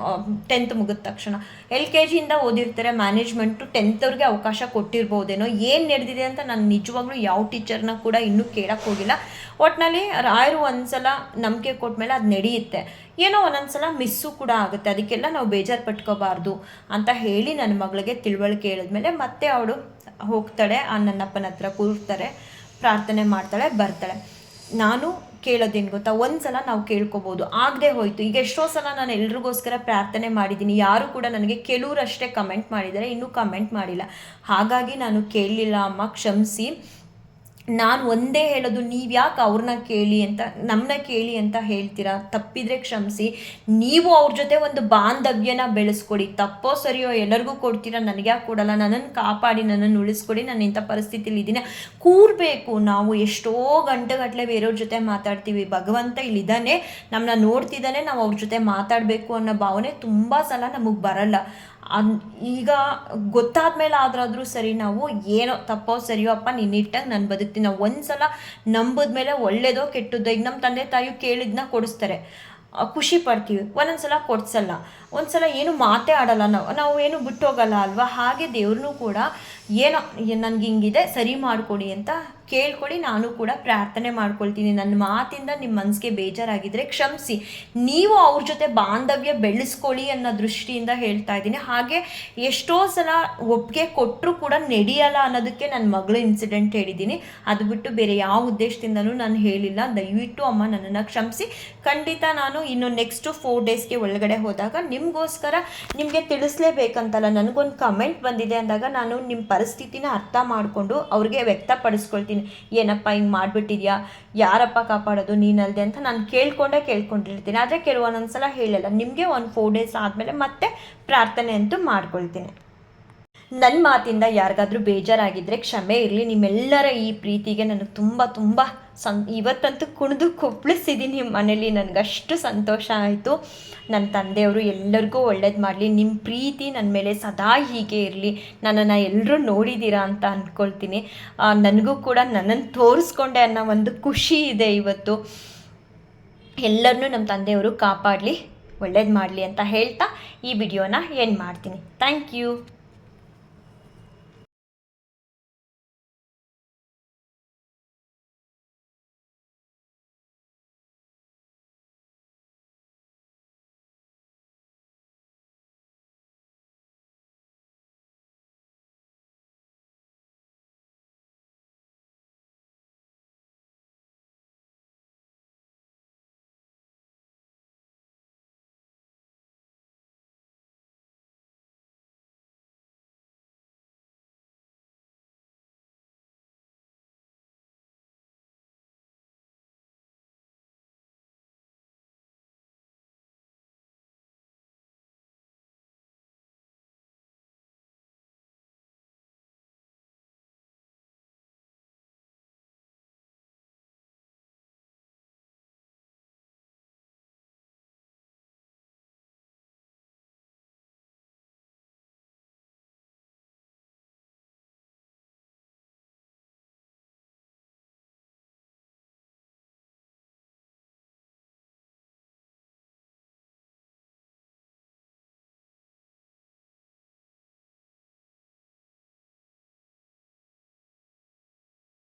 ಟೆಂತ್ ಮುಗಿದ ತಕ್ಷಣ. ಎಲ್ ಕೆ ಜಿಯಿಂದ ಓದಿರ್ತಾರೆ ಮ್ಯಾನೇಜ್ಮೆಂಟು ಟೆಂತವ್ರಿಗೆ ಅವಕಾಶ ಕೊಟ್ಟಿರ್ಬೋದೇನೋ ಏನು ನಡೆದಿದೆ ಅಂತ ನಾನು ನಿಜವಾಗ್ಲೂ ಯಾವ ಟೀಚರ್ನ ಕೂಡ ಇನ್ನೂ ಕೇಳಕ್ಕೆ ಹೋಗಿಲ್ಲ. ಒಟ್ಟಿನಲ್ಲಿ ರಾಯರು ಒಂದ್ಸಲ ನಂಬಿಕೆ ಕೊಟ್ಮೇಲೆ ಅದು ನಡೆಯುತ್ತೆ. ಏನೋ ಒಂದೊಂದ್ಸಲ ಮಿಸ್ಸು ಕೂಡ ಆಗುತ್ತೆ. ಅದಕ್ಕೆಲ್ಲ ನಾವು ಬೇಜಾರು ಪಟ್ಕೋಬಾರ್ದು ಅಂತ ಹೇಳಿ ನನ್ನ ಮಗಳಿಗೆ ತಿಳುವಳಿಕೆ ಹೇಳಿದ್ಮೇಲೆ ಮತ್ತೆ ಅವಳು ಹೋಗ್ತಾಳೆ, ಆ ನನ್ನಪ್ಪನ ಹತ್ರ ಕೂರ್ತಾರೆ, ಪ್ರಾರ್ಥನೆ ಮಾಡ್ತಾಳೆ, ಬರ್ತಾಳೆ. ನಾನು ಕೇಳೋದೇನು ಗೊತ್ತಾ? ಒಂದು ಸಲ ನಾವು ಕೇಳ್ಕೊಬೋದು. ಆಗದೆ ಹೋಯಿತು. ಈಗ ಎಷ್ಟೋ ಸಲ ನಾನು ಎಲ್ರಿಗೋಸ್ಕರ ಪ್ರಾರ್ಥನೆ ಮಾಡಿದ್ದೀನಿ. ಯಾರು ಕೂಡ ನನಗೆ ಕೆಲವರಷ್ಟೇ ಕಮೆಂಟ್ ಮಾಡಿದ್ದಾರೆ. ಇನ್ನೂ ಕಮೆಂಟ್ ಮಾಡಿಲ್ಲ. ಹಾಗಾಗಿ ನಾನು ಕೇಳಲಿಲ್ಲ. ಅಮ್ಮ, ಕ್ಷಮಿಸಿ. ನಾನು ಒಂದೇ ಹೇಳೋದು, ನೀವು ಯಾಕೆ ಅವ್ರನ್ನ ಕೇಳಿ ಅಂತ ನಮ್ಮನ್ನ ಕೇಳಿ ಅಂತ ಹೇಳ್ತೀರಾ? ತಪ್ಪಿದ್ರೆ ಕ್ಷಮಿಸಿ. ನೀವು ಅವ್ರ ಜೊತೆ ಒಂದು ಬಾಂಧವ್ಯನ ಬೆಳೆಸ್ಕೊಡಿ. ತಪ್ಪೋ ಸರಿಯೋ ಎಲ್ಲರಿಗೂ ಕೊಡ್ತೀರಾ? ನನಗೆ ಯಾಕೆ ಕೊಡಲ್ಲ? ನನ್ನನ್ನು ಕಾಪಾಡಿ ನನ್ನನ್ನು ಉಳಿಸ್ಕೊಡಿ. ನಾನು ಇಂಥ ಪರಿಸ್ಥಿತಿಯಲ್ಲಿ ಇದ್ದೀನಿ. ಕೂರಬೇಕು. ನಾವು ಎಷ್ಟೋ ಗಂಟೆಗಟ್ಟಲೆ ಬೇರೆಯವ್ರ ಜೊತೆ ಮಾತಾಡ್ತೀವಿ. ಭಗವಂತ ಇಲ್ಲಿದ್ದಾನೆ. ನಮ್ಮನ್ನ ನೋಡ್ತಿದ್ದಾನೆ. ನಾವು ಅವ್ರ ಜೊತೆ ಮಾತಾಡಬೇಕು ಅನ್ನೋ ಭಾವನೆ ತುಂಬ ಸಲ ನಮಗೆ ಬರಲ್ಲ. ಅನ್ ಈಗ ಗೊತ್ತಾದ ಮೇಲೆ ಆದ್ರಾದ್ರೂ ಸರಿ ನಾವು ಏನೋ ತಪ್ಪೋ ಸರಿಯೋ ಅಪ್ಪ ನೀನು ನಾನು ಬದುಕ್ತೀನಿ ನಾವು ಒಂದು ಸಲ ನಂಬಿದ್ಮೇಲೆ ಒಳ್ಳೇದೋ ಕೆಟ್ಟದ್ದೋ, ಈಗ ನಮ್ಮ ತಂದೆ ತಾಯಿಯು ಕೇಳಿದ್ನ ಕೊಡಿಸ್ತಾರೆ. ಖುಷಿ ಪಡ್ತೀವಿ. ಒಂದೊಂದು ಸಲ ಕೊಡ್ಸಲ್ಲ. ಒಂದು ಸಲ ಏನು ಮಾತೇ ಆಡಲ್ಲ ನಾವು. ನಾವು ಏನು ಬಿಟ್ಟೋಗಲ್ಲ ಅಲ್ವಾ? ಹಾಗೆ ದೇವ್ರನ್ನೂ ಕೂಡ ಏನೋ ನನಗೆ ಹಿಂಗಿದೆ, ಸರಿ ಮಾಡಿಕೊಡಿ ಅಂತ ಕೇಳ್ಕೊಳ್ಳಿ ನಾನು ಕೂಡ ಪ್ರಾರ್ಥನೆ ಮಾಡ್ಕೊಳ್ತೀನಿ. ನನ್ನ ಮಾತಿಂದ ನಿಮ್ಮ ಮನಸ್ಸಿಗೆ ಬೇಜಾರಾಗಿದ್ದರೆ ಕ್ಷಮಿಸಿ. ನೀವು ಅವ್ರ ಜೊತೆ ಬಾಂಧವ್ಯ ಬೆಳೆಸ್ಕೊಳ್ಳಿ ಅನ್ನೋ ದೃಷ್ಟಿಯಿಂದ ಹೇಳ್ತಾ ಇದ್ದೀನಿ. ಹಾಗೆ ಎಷ್ಟೋ ಸಲ ಒಪ್ಪಿಗೆ ಕೊಟ್ಟರು ಕೂಡ ನಡೆಯಲ್ಲ ಅನ್ನೋದಕ್ಕೆ ನನ್ನ ಮಗಳು ಇನ್ಸಿಡೆಂಟ್ ಹೇಳಿದ್ದೀನಿ. ಅದು ಬಿಟ್ಟು ಬೇರೆ ಯಾವ ಉದ್ದೇಶದಿಂದಲೂ ನಾನು ಹೇಳಿಲ್ಲ. ದಯವಿಟ್ಟು ಅಮ್ಮ ನನ್ನನ್ನು ಕ್ಷಮಿಸಿ. ಖಂಡಿತ ನಾನು ಇನ್ನು ನೆಕ್ಸ್ಟು ಫೋರ್ ಡೇಸ್ಗೆ ಒಳಗಡೆ ಹೋದಾಗ ನಿಮಗೋಸ್ಕರ ನಿಮಗೆ ತಿಳಿಸ್ಲೇಬೇಕಂತಲ್ಲ. ನನಗೊಂದು ಕಮೆಂಟ್ ಬಂದಿದೆ ಅಂದಾಗ ನಾನು ನಿಮ್ಮ ಪರಿಸ್ಥಿತಿನ ಅರ್ಥ ಮಾಡಿಕೊಂಡು ಅವ್ರಿಗೆ ವ್ಯಕ್ತಪಡಿಸ್ಕೊಳ್ತೀನಿ. ಏನಪ್ಪ ಹಿಂಗೆ ಮಾಡಿಬಿಟ್ಟಿದ್ಯಾ? ಯಾರಪ್ಪ ಕಾಪಾಡೋದು? ನೀನಲ್ದೆ ಅಂತ ನಾನು ಕೇಳ್ಕೊಂಡೇ ಕೇಳ್ಕೊಂಡಿರ್ತೀನಿ. ಆದರೆ ಕೆಲವೊಂದೊಂದು ಸಲ ಹೇಳಲ್ಲ. ನಿಮಗೆ ಒಂದು ಫೋರ್ ಡೇಸ್ ಆದಮೇಲೆ ಮತ್ತೆ ಪ್ರಾರ್ಥನೆ ಅಂತೂ ಮಾಡ್ಕೊಳ್ತೀನಿ. ನನ್ನ ಮಾತಿಂದ ಯಾರಿಗಾದ್ರೂ ಬೇಜಾರಾಗಿದ್ದರೆ ಕ್ಷಮೆ ಇರಲಿ. ನಿಮ್ಮೆಲ್ಲರ ಈ ಪ್ರೀತಿಗೆ ನನಗೆ ತುಂಬ ತುಂಬ ಸಂ, ಇವತ್ತಂತೂ ಕುಣಿದು ಕುಪ್ಪಳಿಸಿದ್ದೀನಿ ಮನೇಲಿ. ನನಗಷ್ಟು ಸಂತೋಷ ಆಯಿತು. ನನ್ನ ತಂದೆಯವರು ಎಲ್ಲರಿಗೂ ಒಳ್ಳೇದು ಮಾಡಲಿ. ನಿಮ್ಮ ಪ್ರೀತಿ ನನ್ನ ಮೇಲೆ ಸದಾ ಹೀಗೆ ಇರಲಿ. ನನ್ನನ್ನು ಎಲ್ಲರೂ ನೋಡಿದ್ದೀರಾ ಅಂತ ಅಂದ್ಕೊಳ್ತೀನಿ ನನಗೂ ಕೂಡ ನನ್ನನ್ನು ತೋರಿಸ್ಕೊಂಡೆ ಅನ್ನೋ ಒಂದು ಖುಷಿ ಇದೆ ಇವತ್ತು. ಎಲ್ಲರನ್ನೂ ನಮ್ಮ ತಂದೆಯವರು ಕಾಪಾಡಲಿ, ಒಳ್ಳೇದು ಮಾಡಲಿ ಅಂತ ಹೇಳ್ತಾ ಈ ವಿಡಿಯೋನ ಏನು ಮಾಡ್ತೀನಿ. Thank you.